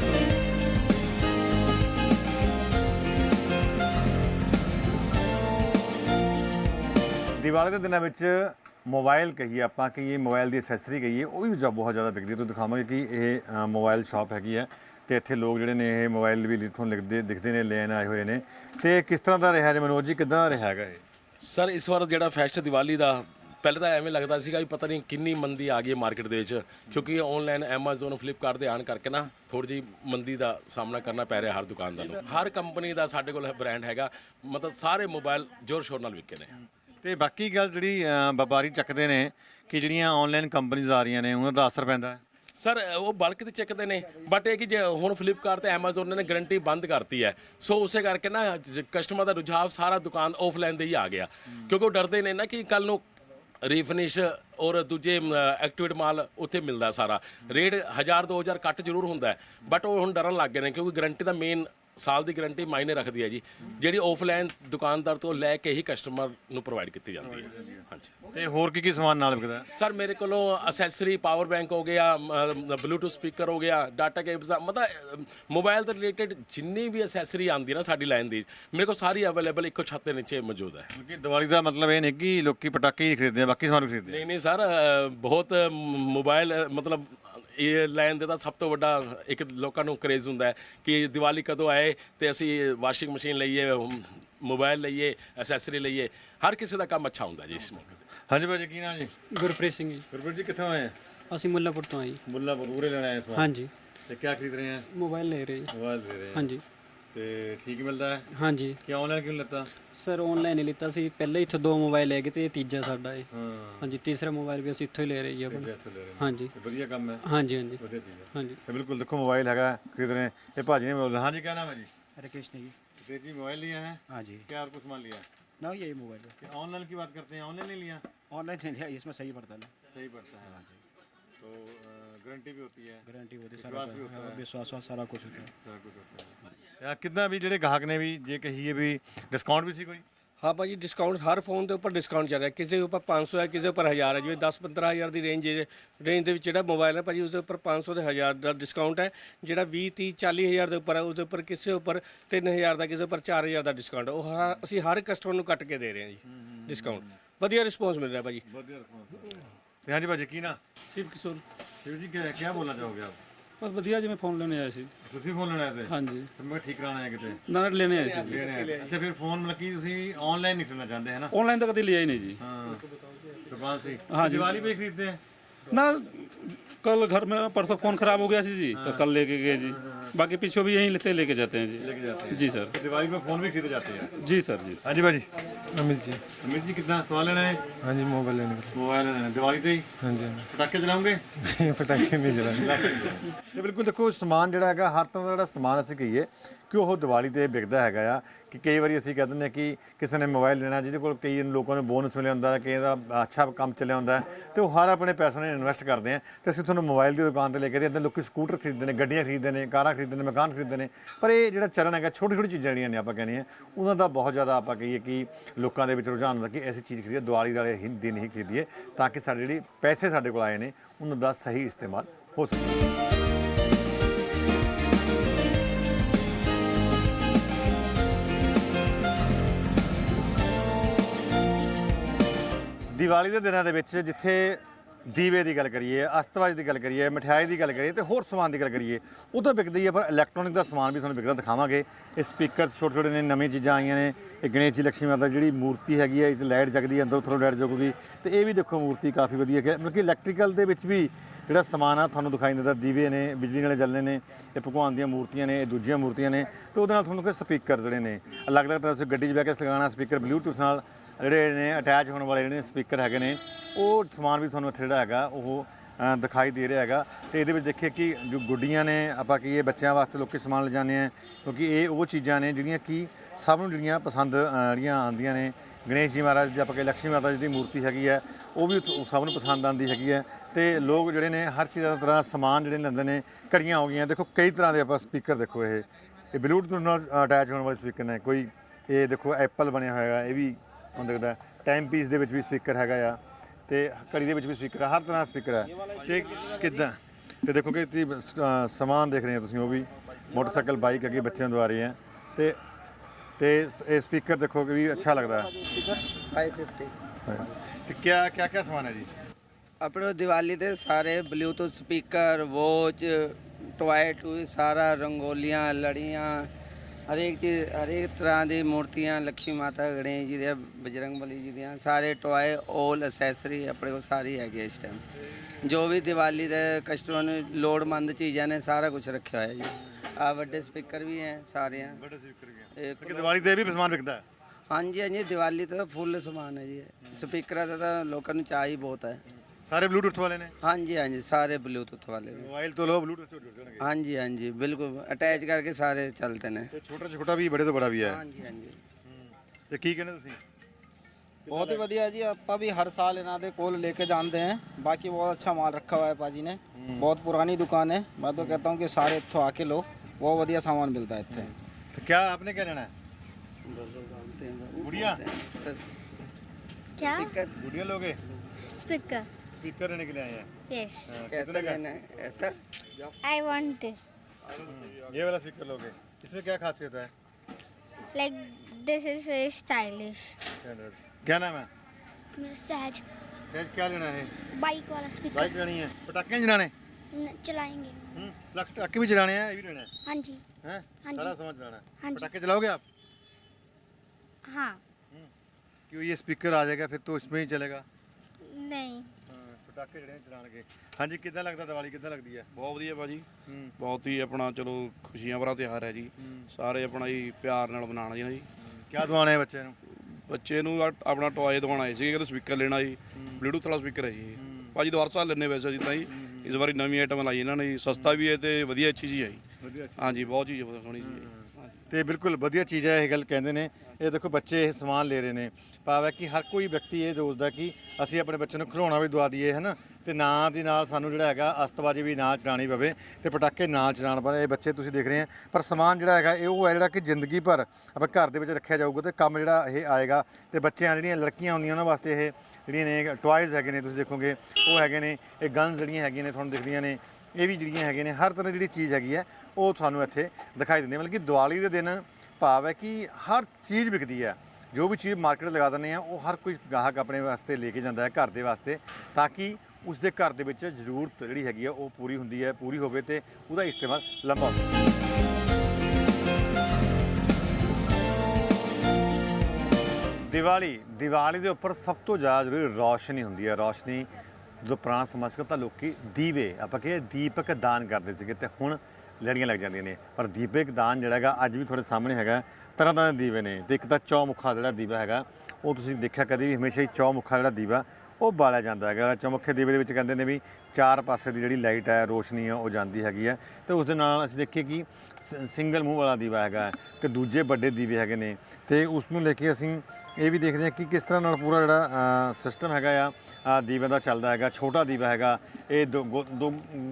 ਦੀਵਾਲੀ ਦੇ ਦਿਨਾਂ ਵਿੱਚ ਮੋਬਾਈਲ ਕਹੀਏ ਆਪਾਂ ਕਿ ਇਹ ਮੋਬਾਈਲ ਦੀ ਅਸੈਸਰੀ ਕਹੀਏ ਉਹ ਵੀ ਬਹੁਤ ਜ਼ਿਆਦਾ ਵਿਕਦੀ ਹੈ। ਤੁਸੀਂ ਦਿਖਾਵਾਂਗੇ ਕਿ ਇਹ ਮੋਬਾਈਲ ਸ਼ਾਪ ਹੈਗੀ ਹੈ ਤੇ ਇੱਥੇ ਲੋਕ ਜਿਹੜੇ ਨੇ ਇਹ ਮੋਬਾਈਲ ਵੀ ਲਿਖੋਂ ਲਿਖਦੇ, ਦਿਖਦੇ ਨੇ, ਲੈਣ ਆਏ ਹੋਏ ਨੇ। ਤੇ ਕਿਸ ਤਰ੍ਹਾਂ ਦਾ ਰਿਹਾ ਜੀ ਮਨੋਜ ਜੀ, ਕਿਦਾਂ ਰਿਹਾ ਹੈਗਾ ਇਹ? ਸਰ, ਇਸ ਵਾਰ ਜਿਹੜਾ ਫੈਸਟ ਦੀਵਾਲੀ ਦਾ ਪਹਿਲਾਂ ਤਾਂ ਐਵੇਂ ਲੱਗਦਾ ਸੀਗਾ ਵੀ ਪਤਾ ਨਹੀਂ ਕਿੰਨੀ ਮੰਦੀ ਆ ਗਈ ਹੈ ਮਾਰਕੀਟ ਦੇ ਵਿੱਚ ਕਿਉਂਕਿ ਆਨਲਾਈਨ Amazon Flipkart ਦੇ ਆਣ ਕਰਕੇ ਨਾ ਥੋੜੀ ਜਿਹੀ ਮੰਦੀ ਦਾ ਸਾਹਮਣਾ ਕਰਨਾ ਪੈ ਰਿਹਾ ਹਰ ਦੁਕਾਨਦਾਰ ਨੂੰ। ਹਰ ਕੰਪਨੀ ਦਾ ਸਾਡੇ ਕੋਲ ਬ੍ਰਾਂਡ ਹੈਗਾ ਮਤਲਬ ਸਾਰੇ ਮੋਬਾਈਲ ਜ਼ੋਰ ਸ਼ੋਰ ਨਾਲ ਵਿਕੇ ਨੇ। ਤੇ ਬਾਕੀ ਗੱਲ ਜਿਹੜੀ ਵਪਾਰੀ ਚੱਕਦੇ ਨੇ ਕਿ ਜਿਹੜੀਆਂ ਆਨਲਾਈਨ ਕੰਪਨੀਆਂ ਆ ਰਹੀਆਂ ਨੇ ਉਹਨਾਂ ਦਾ ਅਸਰ ਪੈਂਦਾ ਹੈ। ਸਰ ਉਹ ਬਲਕ ਤੇ ਚੱਕਦੇ ਨੇ ਬਟ ਇਹ ਕਿ ਜੇ ਹੁਣ ਫਲਿੱਪਕਾਰਟ ਤੇ Amazon ਨੇ ਗਾਰੰਟੀ ਬੰਦ ਕਰਤੀ ਹੈ ਸੋ ਉਸੇ ਕਰਕੇ ਨਾ ਕਸਟਮਰ ਦਾ ਰੁਝਾਵ ਸਾਰਾ ਦੁਕਾਨ ਆਫਲਾਈਨ ਦੇ ਹੀ ਆ ਗਿਆ। ਕਿਉਂਕਿ ਉਹ ਡਰਦੇ ਨੇ ਨਾ ਕਿ ਕੱਲ ਨੂੰ ਰੀਫਿਨਿਸ਼ ਔਰ ਦੂਜੇ ਐਕਟੀਵੇਟ ਮਾਲ ਉੱਥੇ ਮਿਲਦਾ ਸਾਰਾ। ਰੇਟ 1000 2000 ਕੱਟ ਜ਼ਰੂਰ ਹੁੰਦਾ ਬਟ ਉਹ ਹੁਣ ਡਰਨ ਲੱਗ ਗਏ ਨੇ ਕਿਉਂਕਿ ਗਰੰਟੀ ਦਾ ਮੇਨ ਸਾਲ ਦੀ ਗਾਰੰਟੀ ਮਾਇਨੇ ਰੱਖਦੀ ਹੈ ਜੀ। ਜਿਹੜੀ ਆਫਲਾਈਨ ਦੁਕਾਨਦਾਰ ਤੋਂ ਲੈ ਕੇ ਹੀ ਕਸਟਮਰ ਨੂੰ ਪ੍ਰੋਵਾਈਡ ਕੀਤੀ ਜਾਂਦੀ ਹੈ। ਹਾਂਜੀ। ਤੇ ਹੋਰ ਕੀ ਕੀ ਸਮਾਨ ਨਾਲ ਵਿਕਦਾ? ਸਰ ਮੇਰੇ ਕੋਲੋਂ ਅਸੈਸਰੀ ਪਾਵਰ ਬੈਂਕ ਹੋ ਗਿਆ ਬਲੂਟੁੱਥ ਸਪੀਕਰ ਹੋ ਗਿਆ ਡਾਟਾ ਕੇਬਲਸ ਮਤਲਬ ਮੋਬਾਈਲ ਤੋਂ ਰਿਲੇਟਡ ਜਿੰਨੀ ਵੀ ਅਸੈਸਰੀ ਆਉਂਦੀ ਨਾ ਸਾਡੀ ਲਾਈਨ ਦੀ ਮੇਰੇ ਕੋਲ ਸਾਰੀ ਅਵੇਲੇਬਲ ਇੱਕੋ ਛੱਤ ਦੇ ਨੀਚੇ ਮੌਜੂਦ ਹੈ। ਕਿਉਂਕਿ ਦੀਵਾਲੀ ਦਾ ਮਤਲਬ ਇਹ ਨਹੀਂ ਕਿ ਲੋਕੀ ਪਟਾਕੇ ਹੀ ਖਰੀਦਦੇ ਆ ਬਾਕੀ ਸਮਾਨ ਵੀ ਖਰੀਦਦੇ ਨਹੀਂ ਨਹੀਂ ਸਰ ਬਹੁਤ ਮੋਬਾਈਲ ਮਤਲਬ ਇਹ ਲਾਈਨ ਦੇ ਤਾਂ ਸਭ ਤੋਂ ਵੱਡਾ ਇੱਕ ਲੋਕਾਂ ਨੂੰ ਕਰੇਜ਼ ਹੁੰਦਾ ਹੈ ਕਿ ਦੀਵਾਲੀ ਕਦੋਂ ਆਏ ਤੇ ਅਸੀਂ ਵਾਸ਼ਿੰਗ ਮਸ਼ੀਨ ਲਈਏ ਮੋਬਾਈਲ ਲਈਏ ਅਸੈਸਰੀ ਲਈਏ ਹਰ ਕਿਸੇ ਦਾ ਕੰਮ ਅੱਛਾ ਹੁੰਦਾ ਜੀ ਇਸ ਮੌਕੇ ਤੇ। ਹਾਂਜੀ ਭਾਜੀ ਕੀ ਨਾਮ ਜੀ? ਗੁਰਪ੍ਰੀਤ ਸਿੰਘ ਜੀ। ਗੁਰਪ੍ਰੀਤ ਜੀ ਕਿੱਥੋਂ ਆਏ ਆ? ਅਸੀਂ ਮੁੱਲਾਪੁਰ ਤੋਂ ਆਏ ਜੀ। ਮੁੱਲਾਪੁਰ ਉਰੇ ਲੈਣ ਆਏ ਸਮਾਨ ਹਾਂਜੀ। ਤੇ ਕੀ ਖਰੀਦ ਰਹੇ ਆ? ਮੋਬਾਈਲ ਲੈ ਰਹੇ ਜੀ। ਮੋਬਾਈਲ ਦੇ ਰਹੇ ਆ। ਹਾਂਜੀ। ਤੇ ਠੀਕ ਮਿਲਦਾ ਹੈ ਹਾਂਜੀ ਕਿ ਆਨਲਾਈਨ ਕਿਉਂ ਲੱਤਾ ਸਰ ਆਨਲਾਈਨ ਹੀ ਲਿੱਤਾ ਸੀ ਪਹਿਲਾਂ ਇੱਥੋਂ ਦੋ ਮੋਬਾਈਲ ਲੈ ਗਏ ਤੇ ਇਹ ਤੀਜਾ ਸਾਡਾ ਹੈ ਹਾਂ ਹਾਂਜੀ ਤੀਸਰਾ ਮੋਬਾਈਲ ਵੀ ਅਸੀਂ ਇੱਥੋਂ ਹੀ ਲੈ ਰਹੇ ਜੀ ਆਪਣਾ ਇੱਥੋਂ ਲੈ ਰਹੇ ਨੇ। ਹਾਂਜੀ ਤੇ ਵਧੀਆ ਕੰਮ ਹੈ ਹਾਂਜੀ ਹਾਂਜੀ ਵਧੀਆ ਚੀਜ਼ ਹੈ ਹਾਂਜੀ ਤੇ ਬਿਲਕੁਲ ਦੇਖੋ ਮੋਬਾਈਲ ਹੈਗਾ ਖਰੀਦ ਰਹੇ हैं। ये भाजी ने बोला हाँ जी क्या नाम है जी राकेश नेगी जी जी मोबाइल लिया है हाँ जी क्या और कुछ सामान लिया ना यही मोबाइल है कि ऑनलाइन की बात करते हैं ऑनलाइन नहीं लिया ऑनलाइन नहीं लिया इसमें सही पड़ता है सही पड़ता है तो गारंटी भी होती है गारंटी होती है विश्वास सारा भी होता है। विश्वास वास सारा कुछ होता है ਸਾਰਾ ਕੁਝ ਹੋਤਾ ਹੈ ਯਾ ਕਿਦਾਂ ਵੀ ਜਿਹੜੇ ਗਾਹਕ ਨੇ ਵੀ ਜੇ ਕਹੀਏ ਵੀ ਡਿਸਕਾਊਂਟ ਵੀ ਸੀ ਕੋਈ? ਹਾਂ ਭਾਜੀ ਡਿਸਕਾਊਂਟ ਹਰ ਫੋਨ ਦੇ ਉੱਪਰ ਡਿਸਕਾਊਂਟ ਚੱਲ ਰਿਹਾ। ਕਿਸੇ ਦੇ ਉੱਪਰ 500 ਹੈ ਕਿਸੇ ਦੇ ਉੱਪਰ 1000 ਹੈ। ਜਿਵੇਂ 10 15000 ਦੀ ਰੇਂਜ ਰੇਂਜ ਦੇ ਵਿੱਚ ਜਿਹੜਾ ਮੋਬਾਈਲ ਹੈ ਭਾਜੀ ਉਸ ਦੇ ਉੱਪਰ 500 ਤੇ 1000 ਦਾ ਡਿਸਕਾਊਂਟ ਹੈ। ਜਿਹੜਾ 20 30 40000 ਦੇ ਉੱਪਰ ਹੈ ਉਸ ਦੇ ਉੱਪਰ ਕਿਸੇ ਉੱਪਰ 3000 ਦਾ ਕਿਸੇ ਉੱਪਰ 4000 ਦਾ ਡਿਸਕਾਊਂਟ ਉਹ ਹਾਂ ਅਸੀਂ ਹਰ ਕਸਟਮਰ ਨੂੰ ਕੱਟ ਕੇ ਦੇ ਰਹੇ ਹਾਂ ਜੀ ਡਿਸਕਾਊਂਟ ਵਧੀਆ ਰਿਸਪੌਂਸ ਮਿਲ ਰਿਹਾ ਭਾਜੀ। ਵਧੀਆ ਰਿਸਪੌਂਸ ਤੇ ਹਾਂਜੀ ਭਾਜੀ ਕੀ ਨਾ? ਸ਼ਿਵ ਕਿਸ਼ੋਰ। ਜੀ ਕੀ ਕੀ ਬੋਲਣਾ ਚਾਹੋਗੇ ਆਪ? ਬਸ ਵਧੀਆ ਜਿਵੇਂ ਫੋਨ ਲੈਣੇ ਆਏ ਸੀ। ਤੁਸੀਂ ਫੋਨ ਲੈਣਾ ਤੇ ਹਾਂਜੀ। ਤੇ ਮੈਂ ਠੀਕ ਕਰਾਣਾ ਹੈ ਕਿਤੇ। ਨਾ ਲੈਣੇ ਆਏ ਸੀ। ਲੈਣੇ ਆਏ। ਅੱਛਾ ਫਿਰ ਫੋਨ ਮਤਲਬ ਕਿ ਤੁਸੀਂ ਆਨਲਾਈਨ ਨਹੀਂ ਖਰੀਦਣਾ ਚਾਹੁੰਦੇ ਹੈ ਨਾ? ਆਨਲਾਈਨ ਤਾਂ ਕਦੇ ਲਿਆ ਹੀ ਨਹੀਂ ਜੀ। हाँ, दुकान से हाँ जी। दिवाली पे खरीदते हैं ना कल घर में परसों फोन खराब हो गया जी जी तो कल लेके गए जी बाकी पीछे भी यहीं लेते लेके जाते हैं जी लेके जाते हैं जी सर तो दिवाली पे फोन भी खरीदे जाते हैं जी सर जी हाँ जी भाजी अमित जी अमित जी कितना सवाल लेना है हाँ जी मोबाइल लेने के मोबाइल लेना है दिवाली ਤੇ ਹੀ हाँ जी ਪਟਾਕੇ ਚਲਾਉਂਗੇ हाँ पटाखे नहीं जलाए ਇਹ ਬਿਲਕੁਲ ਦੇਖੋ ਸਮਾਨ ਜਿਹੜਾ ਹੈਗਾ ਹਰ ਤਰ੍ਹਾਂ ਦਾ ਜਿਹੜਾ ਸਮਾਨ ਅਸੀਂ ਕਹੀਏ ਕਿ ਉਹ ਦੀਵਾਲੀ ਤੇ ਵਿਕਦਾ ਹੈਗਾ ਆ ਕਿ ਕਈ ਵਾਰੀ ਅਸੀਂ ਕਹਿ ਦਿੰਦੇ ਹਾਂ ਕਿ ਕਿਸੇ ਨੇ ਮੋਬਾਈਲ ਲੈਣਾ ਜਿਹਦੇ ਕੋਲ ਕਈ ਲੋਕਾਂ ਨੂੰ ਬੋਨਸ ਮਿਲਿਆ ਹੁੰਦਾ ਕਈ ਦਾ ਅੱਛਾ ਕੰਮ ਚੱਲਿਆ ਹੁੰਦਾ ਹੈ, ਤੇ ਉਹ ਹਰ ਆਪਣੇ ਪੈਸੇ ਨਾਲ ਇਨਵੈਸਟ ਕਰਦੇ ਆ ਤੇ ਅਸੀਂ ਤੁਹਾਨੂੰ ਮੋਬਾਈਲ ਦੀ ਦੁਕਾਨ ਤੇ ਲੈ ਕੇ ਤੇ ਇੱਦਾਂ ਲੋਕੀ ਸਕੂਟਰ ਖਰੀਦਦੇ ਨੇ ਗੱਡੀਆਂ ਖਰੀਦਦੇ ਨੇ ਕਾਰਾਂ ਖਰੀਦਦੇ ਨੇ ਮਕਾਨ ਖਰੀਦਦੇ ਨੇ ਪਰ ਇਹ ਜਿਹੜਾ ਚਰਨ ਹੈਗਾ ਛੋਟੀ ਛੋਟੀ ਚੀਜ਼ਾਂ ਜਿਹੜੀਆਂ ਨੇ ਆਪਾਂ ਕਹਿੰਦੇ ਆ ਉਹਨਾਂ ਦਾ ਬਹੁਤ ਜ਼ਿਆਦਾ ਆਪਾਂ ਕਹੀਏ ਕਿ ਲੋਕਾਂ ਦੇ ਵਿੱਚ ਰੁਝਾਨ ਹੁੰਦਾ ਕਿ ਐਸੀ ਚੀਜ਼ ਖਰੀਦੀਏ, ਦੀਵਾਲੀ ਵਾਲੇ ਹੀ ਦਿਨ ਹੀ ਖਰੀਦੀਏ, ਤਾਂ ਕਿ ਸਾਡੇ ਜਿਹੜੇ ਪੈਸੇ ਸਾਡੇ ਕੋਲ ਆਏ ਨੇ, ਉਹਨਾਂ ਦਾ ਸਹੀ ਇਸਤੇਮਾਲ ਹੋ ਸਕੇ। ਦੀਵਾਲੀ ਦੇ ਦਿਨਾਂ ਦੇ ਵਿੱਚ ਜਿੱਥੇ ਦੀਵੇ ਦੀ ਗੱਲ ਕਰੀਏ, ਅਸਤਵਾਜ ਦੀ ਗੱਲ ਕਰੀਏ, ਮਠਿਆਈ ਦੀ ਗੱਲ ਕਰੀਏ ਤੇ ਹੋਰ ਸਮਾਨ ਦੀ ਗੱਲ ਕਰੀਏ ਉਹ ਤਾਂ ਵਿਕਦੀ ਹੈ, ਪਰ ਇਲੈਕਟ੍ਰੋਨਿਕ ਦਾ ਸਮਾਨ ਵੀ ਤੁਹਾਨੂੰ ਵਿਕਦਾ ਦਿਖਾਵਾਂਗੇ। ਇਹ ਸਪੀਕਰ ਛੋਟੇ ਛੋਟੇ ਨੇ ਨਵੀਆਂ ਚੀਜ਼ਾਂ ਆਈਆਂ ਨੇ। ਇਹ ਗਣੇਸ਼ ਜੀ ਲక్ష్ਮੀ ਮਾਤਾ ਦੀ ਜਿਹੜੀ ਮੂਰਤੀ ਹੈਗੀ ਹੈ ਇਹ ਤੇ ਲਾਈਟ ਜਗਦੀ ਹੈ, ਅੰਦਰੋਂ ਥੋੜਾ ਲਾਈਟ ਜਗੂਗੀ। ਤੇ ਇਹ ਵੀ ਦੇਖੋ ਮੂਰਤੀ ਕਾਫੀ ਵਧੀਆ ਹੈ ਮਤਲਬ ਕਿ ਇਲੈਕਟ੍ਰੀਕਲ ਦੇ ਵਿੱਚ ਵੀ ਜਿਹੜਾ ਸਮਾਨ ਆ, ਤੁਹਾਨੂੰ ਦਿਖਾਈ ਦਿੰਦਾ, ਦੀਵੇ ਨੇ, ਬਿਜਲੀ ਵਾਲੇ ਜਲਨੇ ਨੇ, ਇਹ ਭਗਵਾਨ ਦੀਆਂ ਮੂਰਤੀਆਂ ਨੇ, ਇਹ ਦੂਜੀਆਂ ਮੂਰਤੀਆਂ ਨੇ। ਤੇ ਉਹਦੇ ਨਾਲ ਤੁਹਾਨੂੰ ਕੋਈ ਸਪੀਕਰ ਜਿਹੜੇ ਨੇ, ਅਲੱਗ-ਅਲੱਗ ਤਰ੍ਹਾਂ ਤੁਸੀਂ ਗੱਡੀ 'ਚ ਬਹਿ ਕੇ ਲਗਾਉਣਾ ਸਪੀਕਰ ਬਲੂਟੁੱਥ ਨਾਲ ਜਿਹੜੇ ਨੇ ਅਟੈਚ ਹੋਣ ਵਾਲੇ ਜਿਹੜੇ ਸਪੀਕਰ ਹੈਗੇ ਨੇ, ਉਹ ਸਮਾਨ ਵੀ ਤੁਹਾਨੂੰ ਇੱਥੇ ਜਿਹੜਾ ਹੈਗਾ, ਉਹ ਦਿਖਾਈ ਦੇ ਰਿਹਾ ਹੈਗਾ। ਤੇ ਇਹਦੇ ਵਿੱਚ ਦੇਖੀਏ ਕਿ ਜੋ ਗੁੱਡੀਆਂ ਨੇ, ਆਪਾਂ ਕੀ ਇਹ ਬੱਚਿਆਂ ਵਾਸਤੇ ਲੋਕੀ ਸਮਾਨ ਲਿਜਾਉਂਦੇ ਆ, ਕਿਉਂਕਿ ਇਹ ਉਹ ਚੀਜ਼ਾਂ ਨੇ ਜਿਹੜੀਆਂ ਕਿ ਸਭ ਨੂੰ ਜਿਹੜੀਆਂ ਪਸੰਦ ਜਿਹੜੀਆਂ ਆਉਂਦੀਆਂ ਨੇ। ਗਣੇਸ਼ ਜੀ ਮਹਾਰਾਜ ਦੀ, ਆਪਾਂ ਕਿ ਲక్ష్ਮੀ ਮਾਤਾ ਜੀ ਦੀ ਮੂਰਤੀ ਹੈਗੀ ਹੈ, ਉਹ ਵੀ ਸਭ ਨੂੰ ਪਸੰਦ ਆਉਂਦੀ ਹੈਗੀ ਹੈ। ਤੇ ਲੋਕ ਜਿਹੜੇ ਨੇ, ਹਰ ਚੀਜ਼ ਦਾ ਤਰ੍ਹਾਂ ਸਮਾਨ ਜਿਹੜੇ ਲੈਂਦੇ ਨੇ, ਘੜੀਆਂ ਹੋ ਗਈਆਂ। ਦੇਖੋ, ਕਈ ਤਰ੍ਹਾਂ ਦੇ ਆਪਾਂ ਸਪੀਕਰ ਦੇਖੋ ਇਹ। ਇਹ ਬਲੂਟੁੱਥ ਨਾਲ ਅਟੈਚ ਹੋਣ ਵਾਲੇ ਸਪੀਕਰ ਨੇ। ਕੋਈ, ਇਹ ਦੇਖੋ ਐਪਲ ਬਣਿਆ ਹੋਇਆ ਹੈਗਾ ਇਹ ਵੀ ਤੁਹਾਨੂੰ ਦਿਖਦਾ ਟਾਈਮ ਪੀਸ ਦੇ ਵਿੱਚ ਵੀ ਸਪੀਕਰ ਹੈਗਾ ਆ ਤੇ ਘੜੀ ਦੇ ਵਿੱਚ ਵੀ ਸਪੀਕਰ ਹੈ ਹਰ ਤਰ੍ਹਾਂ ਦਾ ਸਪੀਕਰ ਹੈ ਤੇ ਕਿਦਾਂ? ਤੇ ਦੇਖੋ ਕਿ ਸਮਾਨ ਦੇਖ ਰਹੇ ਹੋ ਤੁਸੀਂ ਉਹ ਵੀ ਮੋਟਰਸਾਈਕਲ ਬਾਈਕ ਅੱਗੇ ਬੱਚਿਆਂ ਨੂੰ ਆ ਰਹੇ ਆ। ਤੇ ਤੇ ਇਹ ਸਪੀਕਰ ਦੇਖੋ ਕਿ ਵੀ ਅੱਛਾ ਲੱਗਦਾ ਹੈ। 550 ਤੇ ਕਿਆ ਕਿਆ ਕਿਆ ਸਮਾਨ ਹੈ ਜੀ? ਆਪਣੇ ਦੀਵਾਲੀ ਤੇ ਸਾਰੇ ਬਲੂਟੁੱਥ ਸਪੀਕਰ ਵਾਚ ਟੋਏ ਟੂਏ ਸਾਰਾ ਰੰਗੋਲੀਆਂ ਲੜੀਆਂ ਹਰੇਕ ਚੀਜ਼ ਹਰੇਕ ਤਰ੍ਹਾਂ ਦੀ ਮੂਰਤੀਆਂ ਲక్ష్ਮੀ ਮਾਤਾ ਗਣੇਸ਼ ਜੀ ਦੇ ਬਜਰੰਗ ਬਲੀ ਜੀ ਦੀਆਂ ਸਾਰੇ ਟੋਏ 올 ਅਸੈਸਰੀ ਆਪਣੇ ਕੋਲ ਸਾਰੀ ਹੈਗੀ ਇਸ ਟਾਈਮ ਜੋ ਵੀ ਦੀਵਾਲੀ ਦੇ ਕਸਟਮਰ ਨੂੰ ਲੋੜਮੰਦ ਚੀਜ਼ਾਂ ਨੇ ਸਾਰਾ ਕੁਝ ਰੱਖਿਆ ਹੋਇਆ ਜੀ। ਆ ਵੱਡੇ ਸਪੀਕਰ ਵੀ ਹੈ ਸਾਰੇ ਆ ਦੀਵਾਲੀ ਤੇ ਵੀ ਸਮਾਨ ਵਿਕਦਾ ਹਾਂਜੀ ਹਾਂਜੀ ਦੀਵਾਲੀ ਤੇ ਫੁੱਲ ਸਮਾਨ ਹੈ ਜੀ। ਸਪੀਕਰਾਂ ਦਾ ਤਾਂ ਲੋਕਾਂ ਨੂੰ ਚਾਹ ਹੀ ਬਹੁਤ ਹੈ। ਸਾਰੇ ਬਲੂਟੁੱਥ ਵਾਲੇ ਨੇ ਹਾਂਜੀ ਹਾਂਜੀ ਸਾਰੇ ਬਲੂਟੁੱਥ ਵਾਲੇ ਨੇ ਮੋਬਾਈਲ ਤੋਂ ਲੋ ਬਲੂਟੁੱਥ ਤੋਂ ਜੁੜ ਜਾਣਗੇ ਹਾਂਜੀ ਹਾਂਜੀ ਬਿਲਕੁਲ ਅਟੈਚ ਕਰਕੇ ਸਾਰੇ ਚੱਲਦੇ ਨੇ ਤੇ ਛੋਟਾ ਤੋਂ ਛੋਟਾ ਵੀ ਬੜੇ ਤੋਂ ਬੜਾ ਵੀ ਹੈ ਹਾਂਜੀ ਹਾਂਜੀ ਤੇ ਕੀ ਕਹਿੰਦੇ ਤੁਸੀਂ बहुत ही बढ़िया जी आपा भी हर साल इन्हों के कोल लेके जानते हैं बाकी बहुत अच्छा माल रखा हुआ है पाजी ने बहुत पुरानी दुकान है मैं तो कहता हूँ कि सारे इतों आके लो बहुत बढ़िया सामान मिलता है इतने तो क्या आपने क्या लेना है गुड़िया क्या गुड़िया लोगे स्पीकर स्पीकर लेने के लिए आए हैं। यस हाँ, कितने का? है? ऐसा? आई वांट दिस ये वाला स्पीकर लोगे। इसमें क्या खासियत है? Like this is very stylish क्या नाम है? मेरा सहज सहज क्या लेना है? बाइक वाला स्पीकर बाइक लेनी है। पटाखे चलाने चलाएँगे। हम्म, पटाखे पटाखे भी चलाने हैं ये भी लेना है। हाँ जी। हैं? हाँ सारा जी। सामान चलाना हाँ। है जी। पटाखे चलाओगे आप? हाँ। क्यों ये स्पीकर आ जाएगा फिर तो इसमें ही चलेगा। नहीं। ਪਟਾਕੇ ਜਿਹੜੇ ਚਲਾਣਗੇ ਹਾਂਜੀ ਕਿੱਦਾਂ ਲੱਗਦਾ ਦੀਵਾਲੀ? ਕਿੱਦਾਂ ਲੱਗਦੀ ਹੈ? ਬਹੁਤ ਵਧੀਆ ਭਾਜੀ। ਬਹੁਤ ਹੀ ਆਪਣਾ ਚਲੋ ਖੁਸ਼ੀਆਂ ਭਰਾ ਤਿਉਹਾਰ ਹੈ ਜੀ। ਸਾਰੇ ਆਪਣਾ ਜੀ ਪਿਆਰ ਨਾਲ ਮਨਾਉਣਾ ਜੀ ਨਾ ਜੀ। ਦਵਾਉਣਾ ਹੈ ਬੱਚੇ ਨੂੰ? ਬੱਚੇ ਨੂੰ ਆ- ਆਪਣਾ ਟੋਏ ਦਵਾਉਣਾ ਆਏ ਸੀਗੇ ਕਹਿੰਦੇ ਸਪੀਕਰ ਲੈਣਾ ਜੀ। ਬਲੂਟੁੱਥ ਵਾਲਾ ਸਪੀਕਰ ਹੈ ਜੀ। ਭਾਜੀ ਦੋ ਹਰ ਸਾਲ ਲੈਣੇ ਵੈਸੇ ਜਿੱਦਾਂ ਜੀ। ਇਸ ਵਾਰੀ ਨਵੀਂ ਆਈਟਮ ਲਾਈ ਇਹਨਾਂ ਨੇ ਜੀ ਸਸਤਾ ਵੀ ਹੈ ਤੇ ਵਧੀਆ ਅੱਛੀ ਚੀਜ਼ ਹੈ ਜੀ। ਵਧੀਆ ਹਾਂਜੀ ਬਹੁਤ ਚੀਜ਼ ਬਹੁਤ ਸੋਹਣੀ ਚੀਜ਼ ਹੈ ਤੇ ਬਿਲਕੁਲ ਵਧੀਆ ਚੀਜ਼ ਹੈ ਇਹ ਗੱਲ ਕਹਿੰਦੇ ਨੇ। ਇਹ ਦੇਖੋ ਬੱਚੇ ਇਹ ਸਮਾਨ ਲੈ ਰਹੇ ਨੇ। ਭਾਵ ਹੈ ਕਿ ਹਰ ਕੋਈ ਵਿਅਕਤੀ ਇਹ ਸੋਚਦਾ ਕਿ ਅਸੀਂ ਆਪਣੇ ਬੱਚੇ ਨੂੰ ਖਿਡੌਣਾ ਵੀ ਦਵਾ ਦਈਏ ਹੈ ਨਾ ਤੇ ਨਾਂ ਦੀ ਨਾਲ ਸਾਨੂੰ ਜਿਹੜਾ ਹੈਗਾ ਅਸਤਬਾਜੀ ਵੀ ਨਾ ਚਲਾਣੀ ਪਵੇ ਤੇ ਪਟਾਕੇ ਨਾ ਚਲਾਉਣ ਪਵੇ ਇਹ ਬੱਚੇ ਤੁਸੀਂ ਦੇਖ ਰਹੇ ਆ। ਪਰ ਸਮਾਨ ਜਿਹੜਾ ਹੈਗਾ ਇਹ ਉਹ ਹੈ ਜਿਹੜਾ ਕਿ ਜ਼ਿੰਦਗੀ ਭਰ ਆਪਾਂ ਘਰ ਦੇ ਵਿੱਚ ਰੱਖਿਆ ਜਾਊਗਾ ਤੇ ਕੰਮ ਜਿਹੜਾ ਇਹ ਆਏਗਾ ਤੇ ਬੱਚਿਆਂ ਜਿਹੜੀਆਂ ਲੜਕੀਆਂ ਹੁੰਦੀਆਂ ਉਹਨਾਂ ਵਾਸਤੇ ਇਹ ਜਿਹੜੀਆਂ ਨੇ ਟੁਆਇਜ਼ ਹੈਗੇ ਨੇ ਤੁਸੀਂ ਦੇਖੋਗੇ, ਉਹ ਹੈਗੇ ਨੇ, ਇਹ ਗਨਸ ਜਿਹੜੀਆਂ ਹੈਗੀਆਂ ਨੇ, ਤੁਹਾਨੂੰ ਦਿਖਦੀਆਂ ਨੇ, ਇਹ ਵੀ ਜਿਹੜੀਆਂ ਹੈਗੀਆਂ ਨੇ, ਹਰ ਤਰ੍ਹਾਂ ਦੀ ਜਿਹੜੀ ਚੀਜ਼ ਹੈਗੀ ਹੈ ਉਹ ਤੁਹਾਨੂੰ ਇੱਥੇ ਦਿਖਾਈ ਦਿੰਦੇ ਮਤਲਬ ਕਿ ਦੀਵਾਲੀ ਦੇ ਦਿਨ ਭਾਵ ਹੈ ਕਿ ਹਰ ਚੀਜ਼ ਵਿਕਦੀ ਹੈ। ਜੋ ਵੀ ਚੀਜ਼ ਮਾਰਕੀਟ ਲਗਾ ਦਿੰਦੇ ਆ ਉਹ ਹਰ ਕੋਈ ਗਾਹਕ ਆਪਣੇ ਵਾਸਤੇ ਲੈ ਕੇ ਜਾਂਦਾ ਹੈ, ਘਰ ਦੇ ਵਾਸਤੇ, ਤਾਂ ਕਿ ਉਸ ਦੇ ਘਰ ਦੇ ਵਿੱਚ ਜ਼ਰੂਰਤ ਜਿਹੜੀ ਹੈਗੀ ਆ, ਉਹ ਪੂਰੀ ਹੁੰਦੀ ਹੈ, ਪੂਰੀ ਹੋਵੇ ਤੇ ਉਹਦਾ ਇਸਤੇਮਾਲ ਲੰਬਾ ਹੋਵੇ ਦੀਵਾਲੀ ਦੀਵਾਲੀ ਦੇ ਉੱਪਰ ਸਭ ਤੋਂ ਜ਼ਿਆਦਾ ਜ਼ਰੂਰੀ ਰੌਸ਼ਨੀ ਹੁੰਦੀ ਹੈ। ਰੌਸ਼ਨੀ ਜਦੋਂ ਪੁਰਾਣਾ ਸਮਾਜ ਸੀ ਤਾਂ ਲੋਕੀ ਦੀਵੇ, ਆਪਾਂ ਕਹੇ ਦੀਪਕ ਦਾਨ ਕਰਦੇ ਸੀਗੇ ਤੇ ਹੁਣ ਲੜੀਆਂ ਲੱਗ ਜਾਂਦੀਆਂ ਨੇ। ਪਰ ਦੀਪਕ ਦਾਨ ਜਿਹੜਾ ਹੈਗਾ, ਅੱਜ ਵੀ ਤੁਹਾਡੇ ਸਾਹਮਣੇ ਹੈਗਾ। ਤਰ੍ਹਾਂ ਤਰ੍ਹਾਂ ਦੇ ਦੀਵੇ ਨੇ। ਤੇ ਇੱਕ ਤਾਂ ਚੌਮੁਖਾ ਜਿਹੜਾ ਦੀਵਾ ਹੈਗਾ, ਉਹ ਤੁਸੀਂ ਦੇਖਿਆ ਕਦੇ ਵੀ ਹਮੇਸ਼ਾ ਹੀ ਚੌਮੁਖਾ ਜਿਹੜਾ ਦੀਵਾ, ਉਹ ਬਾਲਿਆ ਜਾਂਦਾ ਹੈਗਾ। ਚੌਮੁਖੇ ਦੀਵੇ ਦੇ ਵਿੱਚ ਕਹਿੰਦੇ ਨੇ ਵੀ ਚਾਰ ਪਾਸੇ ਦੀ ਜਿਹੜੀ ਲਾਈਟ ਹੈ, ਰੋਸ਼ਨੀ ਹੈ, ਉਹ ਜਾਂਦੀ ਹੈਗੀ ਹੈ। ਤੇ ਉਸ ਦੇ ਨਾਲ ਅਸੀਂ ਦੇਖੀਏ ਕਿ ਸ- ਸਿੰਗਲ ਮੂੰਹ ਵਾਲਾ ਦੀਵਾ ਹੈਗਾ ਹੈ ਤੇ ਦੂਜੇ ਵੱਡੇ ਦੀਵੇ ਹੈਗੇ ਨੇ। ਤੇ ਉਸ ਨੂੰ ਲੈ ਕੇ ਅਸੀਂ ਇਹ ਵੀ ਦੇਖਦੇ ਹਾਂ ਕਿ ਕਿਸ ਤਰ੍ਹਾਂ ਨਾਲ ਪੂਰਾ ਜਿਹੜਾ ਸਿਸਟਮ ਹੈਗਾ ਆ ਦੀਵੇ ਦਾ ਚੱਲਦਾ ਹੈਗਾ ਛੋਟਾ ਦੀਵਾ ਹੈਗਾ ਇਹ ਦੋ ਗੋ- ਦੋ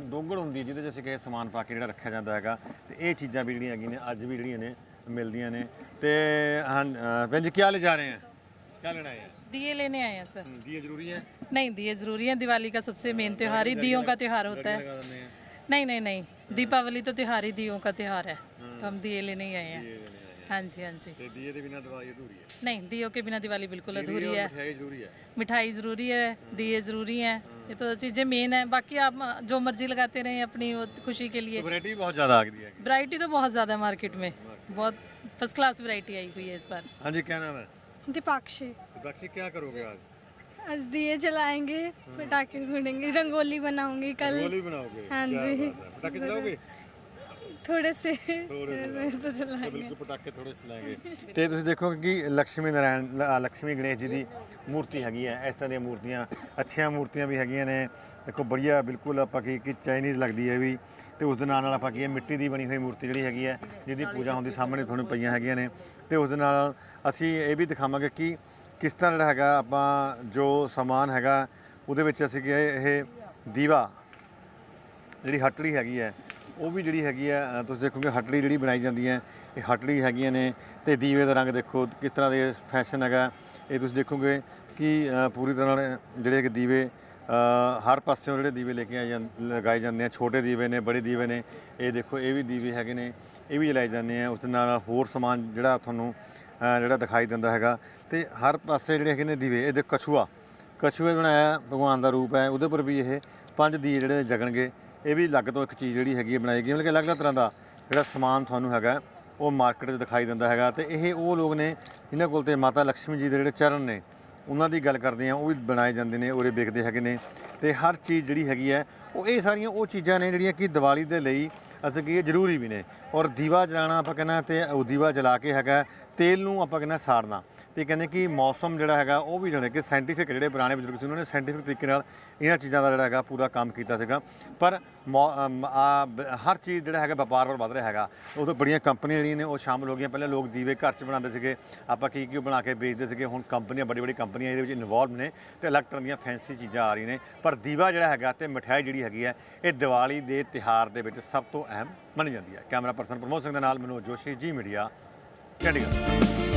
ਦੋਗੜ ਹੁੰਦੀ ਹੈ ਜਿਹਦੇ 'ਚ ਅਸੀਂ ਕਹੇ ਸਮਾਨ ਪਾ ਕੇ ਜਿਹੜਾ ਰੱਖਿਆ ਜਾਂਦਾ ਹੈਗਾ ਤੇ ਇਹ ਚੀਜ਼ਾਂ ਵੀ ਜਿਹੜੀਆਂ ਹੈਗੀਆਂ ਨੇ ਅੱਜ ਵੀ ਜਿਹੜੀਆਂ ਨੇ ਮਿਲਦੀਆਂ ਨੇ ਤੇ ਹਾਂ ਅ, ਭੈਣ ਜੀ ਕੀ ਲੈ ਜਾ ਰਹੇ ਹੈ क्या लेना है दिए लेने आए हैं सर दिए जरूरी है नहीं दिए ज़रूरी हैं दिवाली का सबसे मेन त्यौहार ही दियों का त्यौहार होता है नहीं नहीं नहीं दीपावली तो त्यौहार ही दियों का त्यौहार है तो हम दिए लेने ही आए हैं हाँ जी हाँ जी। दिए के बिना दिवाली अधूरी है। नहीं दियो के बिना दिवाली बिल्कुल अधूरी है। मिठाई ज़रूरी है। मिठाई ज़रूरी है दिए ज़रूरी हैं। ये तो चीज़ें मेन है। बाकी आप जो मर्ज़ी लगाते रहे अपनी खुशी के लिए। तो वरायटी बहुत ज़्यादा आ तो बहुत ज़्यादा है मार्केट में। बहुत फ़र्स्ट क्लास वरायटी आई हुई है इस बार। हाँ जी क्या नाम है? दीपाक्षी। दीपाक्षी क्या करोगे आज? आज दिए जलाएँगे हाँ। पटाखे फोड़ेंगे रंगोली बनाऊँगी कल। रंगोली बनाओगे? हाँ जी। पटाखे जलाओगे? थोड़े से तो जलाएंगे बिल्कुल ਪਟਾਕੇ ਥੋੜੇ ਚਲਾਏਗੇ ਤੇ ਤੁਸੀਂ ਦੇਖੋ ਕਿ ਲక్ష్ਮੀ ਨਾਰਾਇਣ ਲ- ਲక్ష్ਮੀ ਗਣੇਸ਼ ਜੀ ਦੀ ਮੂਰਤੀ ਹੈਗੀ ਹੈ ਇਸ ਤਰ੍ਹਾਂ ਦੀਆਂ ਮੂਰਤੀਆਂ ਅੱਛੀਆਂ ਮੂਰਤੀਆਂ ਵੀ ਹੈਗੀਆਂ ਨੇ ਦੇਖੋ ਬੜੀਆ ਬਿਲਕੁਲ ਆਪਾਂ ਕੀ ਕਿ ਚਾਈਨੀਜ਼ ਲੱਗਦੀ ਹੈ ਵੀ ਤੇ ਉਸ ਦੇ ਨਾਲ ਨਾਲ ਆਪਾਂ ਕੀ ਮਿੱਟੀ ਦੀ ਬਣੀ ਹੋਈ ਮੂਰਤੀ ਜਿਹੜੀ ਹੈਗੀ ਹੈ ਜਿਹਦੀ ਪੂਜਾ ਹੁੰਦੀ ਸਾਹਮਣੇ ਤੁਹਾਨੂੰ ਪਈਆਂ ਹੈਗੀਆਂ ਨੇ ਤੇ ਉਸ ਦੇ ਨਾਲ ਅਸੀਂ ਇਹ ਵੀ ਦਿਖਾਵਾਂਗੇ ਕਿ ਕਿਸ ਤਰ੍ਹਾਂ ਜਿਹੜਾ ਹੈਗਾ ਆਪਾਂ ਜੋ ਸਮਾਨ ਹੈਗਾ ਉਹਦੇ ਵਿੱਚ ਅਸੀਂ ਕਿ ਇਹ ਦੀਵਾ ਜਿਹੜੀ ਹੱਟੜੀ ਹੈਗੀ ਹੈ ਉਹ ਵੀ ਜਿਹੜੀ ਹੈਗੀ ਹੈ ਤੁਸੀਂ ਦੇਖੋਗੇ ਹਟੜੀ ਜਿਹੜੀ ਬਣਾਈ ਜਾਂਦੀ ਹੈ, ਇਹ ਹਟੜੀ ਹੈਗੀਆਂ ਨੇ ਤੇ ਦੀਵੇ ਦਾ ਰੰਗ ਦੇਖੋ ਕਿਸ ਤਰ੍ਹਾਂ ਦੇ ਫੈਸ਼ਨ ਹੈਗਾ। ਇਹ ਤੁਸੀਂ ਦੇਖੋਗੇ ਕਿ ਪੂਰੀ ਤਰ੍ਹਾਂ ਜਿਹੜੇ ਕਿ ਦੀਵੇ ਹਰ ਪਾਸਿਓਂ ਜਿਹੜੇ ਦੀਵੇ ਲੈ ਕੇ ਆਏ ਜਾਂ, ਲਗਾਏ ਜਾਂਦੇ ਆ। ਛੋਟੇ ਦੀਵੇ ਨੇ, ਬੜੇ ਦੀਵੇ ਨੇ, ਇਹ ਦੇਖੋ, ਇਹ ਵੀ ਦੀਵੇ ਹੈਗੇ ਨੇ, ਇਹ ਵੀ ਜਲਾਏ ਜਾਂਦੇ ਆ। ਉਸ ਦੇ ਨਾਲ ਹੋਰ ਸਮਾਨ ਜਿਹੜਾ ਤੁਹਾਨੂੰ ਜਿਹੜਾ ਦਿਖਾਈ ਦਿੰਦਾ ਹੈਗਾ। ਤੇ ਹਰ ਪਾਸੇ ਜਿਹੜੇ ਹੈਗੇ ਨੇ ਦੀਵੇ ਇਹਦੇ ਕਛੂਆ। ਕਛੂਏ ਬਣਾਇਆ ਭਗਵਾਨ ਦਾ ਰੂਪ ਹੈ, ਉਹਦੇ ਉੱਪਰ ਵੀ ਇਹ ਪੰਜ ਦੀਵੇ ਜਿਹੜੇ ਜਗਣਗੇ। ਇਹ ਵੀ ਅਲੱਗ ਤੋਂ ਇੱਕ ਚੀਜ਼ ਜਿਹੜੀ ਹੈਗੀ ਹੈ ਬਣਾਈ ਗਈ, ਮਤਲਬ ਕਿ ਅਲੱਗ-ਅਲੱਗ ਤਰ੍ਹਾਂ ਦਾ ਜਿਹੜਾ ਸਮਾਨ ਤੁਹਾਨੂੰ ਹੈਗਾ, ਉਹ ਮਾਰਕੀਟ 'ਚ ਦਿਖਾਈ ਦਿੰਦਾ ਹੈਗਾ ਤੇ ਇਹ ਉਹ ਲੋਕ ਨੇ ਇਹਨਾਂ ਕੋਲ ਤੇ ਮਾਤਾ ਲక్ష్ਮੀ ਜੀ ਦੇ ਜਿਹੜੇ ਚਰਨ ਨੇ, ਉਹਨਾਂ ਦੀ ਗੱਲ ਕਰਦੇ ਆ, ਉਹ ਵੀ ਬਣਾਏ ਜਾਂਦੇ ਨੇ, ਉਰੇ ਵਿਕਦੇ ਹੈਗੇ ਨੇ ਤੇ ਹਰ ਚੀਜ਼ ਜਿਹੜੀ ਹੈਗੀ ਹੈ ਉਹ ਇਹ ਸਾਰੀਆਂ ਉਹ ਚੀਜ਼ਾਂ ਨੇ ਜਿਹੜੀਆਂ ਕਿ ਦੀਵਾਲੀ ਦੇ ਲਈ ਅਸੀਂ ਕੀ ਜ਼ਰੂਰੀ ਵੀ ਨੇ ਔਰ ਦੀਵਾ ਜਲਾਣਾ ਆਪਾਂ ਕਹਿੰਦਾ ਤੇ ਉਹ ਦੀਵਾ ਜਲਾ ਕੇ ਹੈਗਾ ਤੇਲ ਨੂੰ ਆਪਾਂ ਕਹਿੰਦੇ ਸਾੜਨਾ। ਤੇ ਕਹਿੰਦੇ ਕਿ ਮੌਸਮ ਜਿਹੜਾ ਹੈਗਾ, ਉਹ ਵੀ ਜਿਹੜੇ ਕਿ ਸਾਇੰਟੀਫਿਕ ਜਿਹੜੇ ਪੁਰਾਣੇ ਬਜ਼ੁਰਗ ਸੀ, ਉਹਨਾਂ ਨੇ ਸਾਇੰਟੀਫਿਕ ਤਰੀਕੇ ਨਾਲ ਇਹਨਾਂ ਚੀਜ਼ਾਂ ਦਾ ਜਿਹੜਾ ਹੈਗਾ ਪੂਰਾ ਕੰਮ ਕੀਤਾ ਸੀਗਾ। ਪਰ ਮੌ- ਹਰ ਚੀਜ਼ ਜਿਹੜਾ ਹੈਗਾ ਵਪਾਰ ਵੱਲ ਵੱਧ ਰਿਹਾ ਹੈਗਾ। ਉਦੋਂ ਬੜੀਆਂ ਕੰਪਨੀਆਂ ਜਿਹੜੀਆਂ ਨੇ, ਉਹ ਸ਼ਾਮਲ ਹੋ ਗਈਆਂ। ਪਹਿਲਾਂ ਲੋਕ ਦੀਵੇ ਘਰ 'ਚ ਬਣਾਉਂਦੇ ਸੀਗੇ। ਆਪਾਂ ਕੀ ਕੀ ਬਣਾ ਕੇ ਵੇਚਦੇ ਸੀਗੇ। ਹੁਣ ਕੰਪਨੀਆਂ ਬੜੀ ਬੜੀ ਕੰਪਨੀਆਂ ਇਹਦੇ ਵਿੱਚ ਇਨਵੋਲਵ ਨੇ ਤੇ ਅਲੱਗ ਤਰ੍ਹਾਂ ਦੀਆਂ ਫੈਂਸੀ ਚੀਜ਼ਾਂ ਆ ਰਹੀਆਂ ਨੇ। ਪਰ ਦੀਵਾ ਜਿਹੜਾ ਹੈਗਾ ਤੇ ਮਠਿਆਈ ਜਿਹੜੀ ਹੈਗੀ ਹੈ, ਇਹ ਦੀਵਾਲੀ ਦੇ ਤਿਹਾਰ ਦੇ ਵਿੱਚ ਸਭ ਤੋਂ ਅਹਿਮ ਮੰਨੀ ਜਾਂਦੀ ਹੈ। ਕੈਮਰਾ ਪਰਸਨ ਪ੍ਰਮੋਦ ਸਿੰਘ ਦੇ ਨਾਲ ਮਨੋਜ ਜੋਸ਼ੀ ਜੀ ਮੀਡੀਆ ਚੰਡੀਗੜ੍ਹ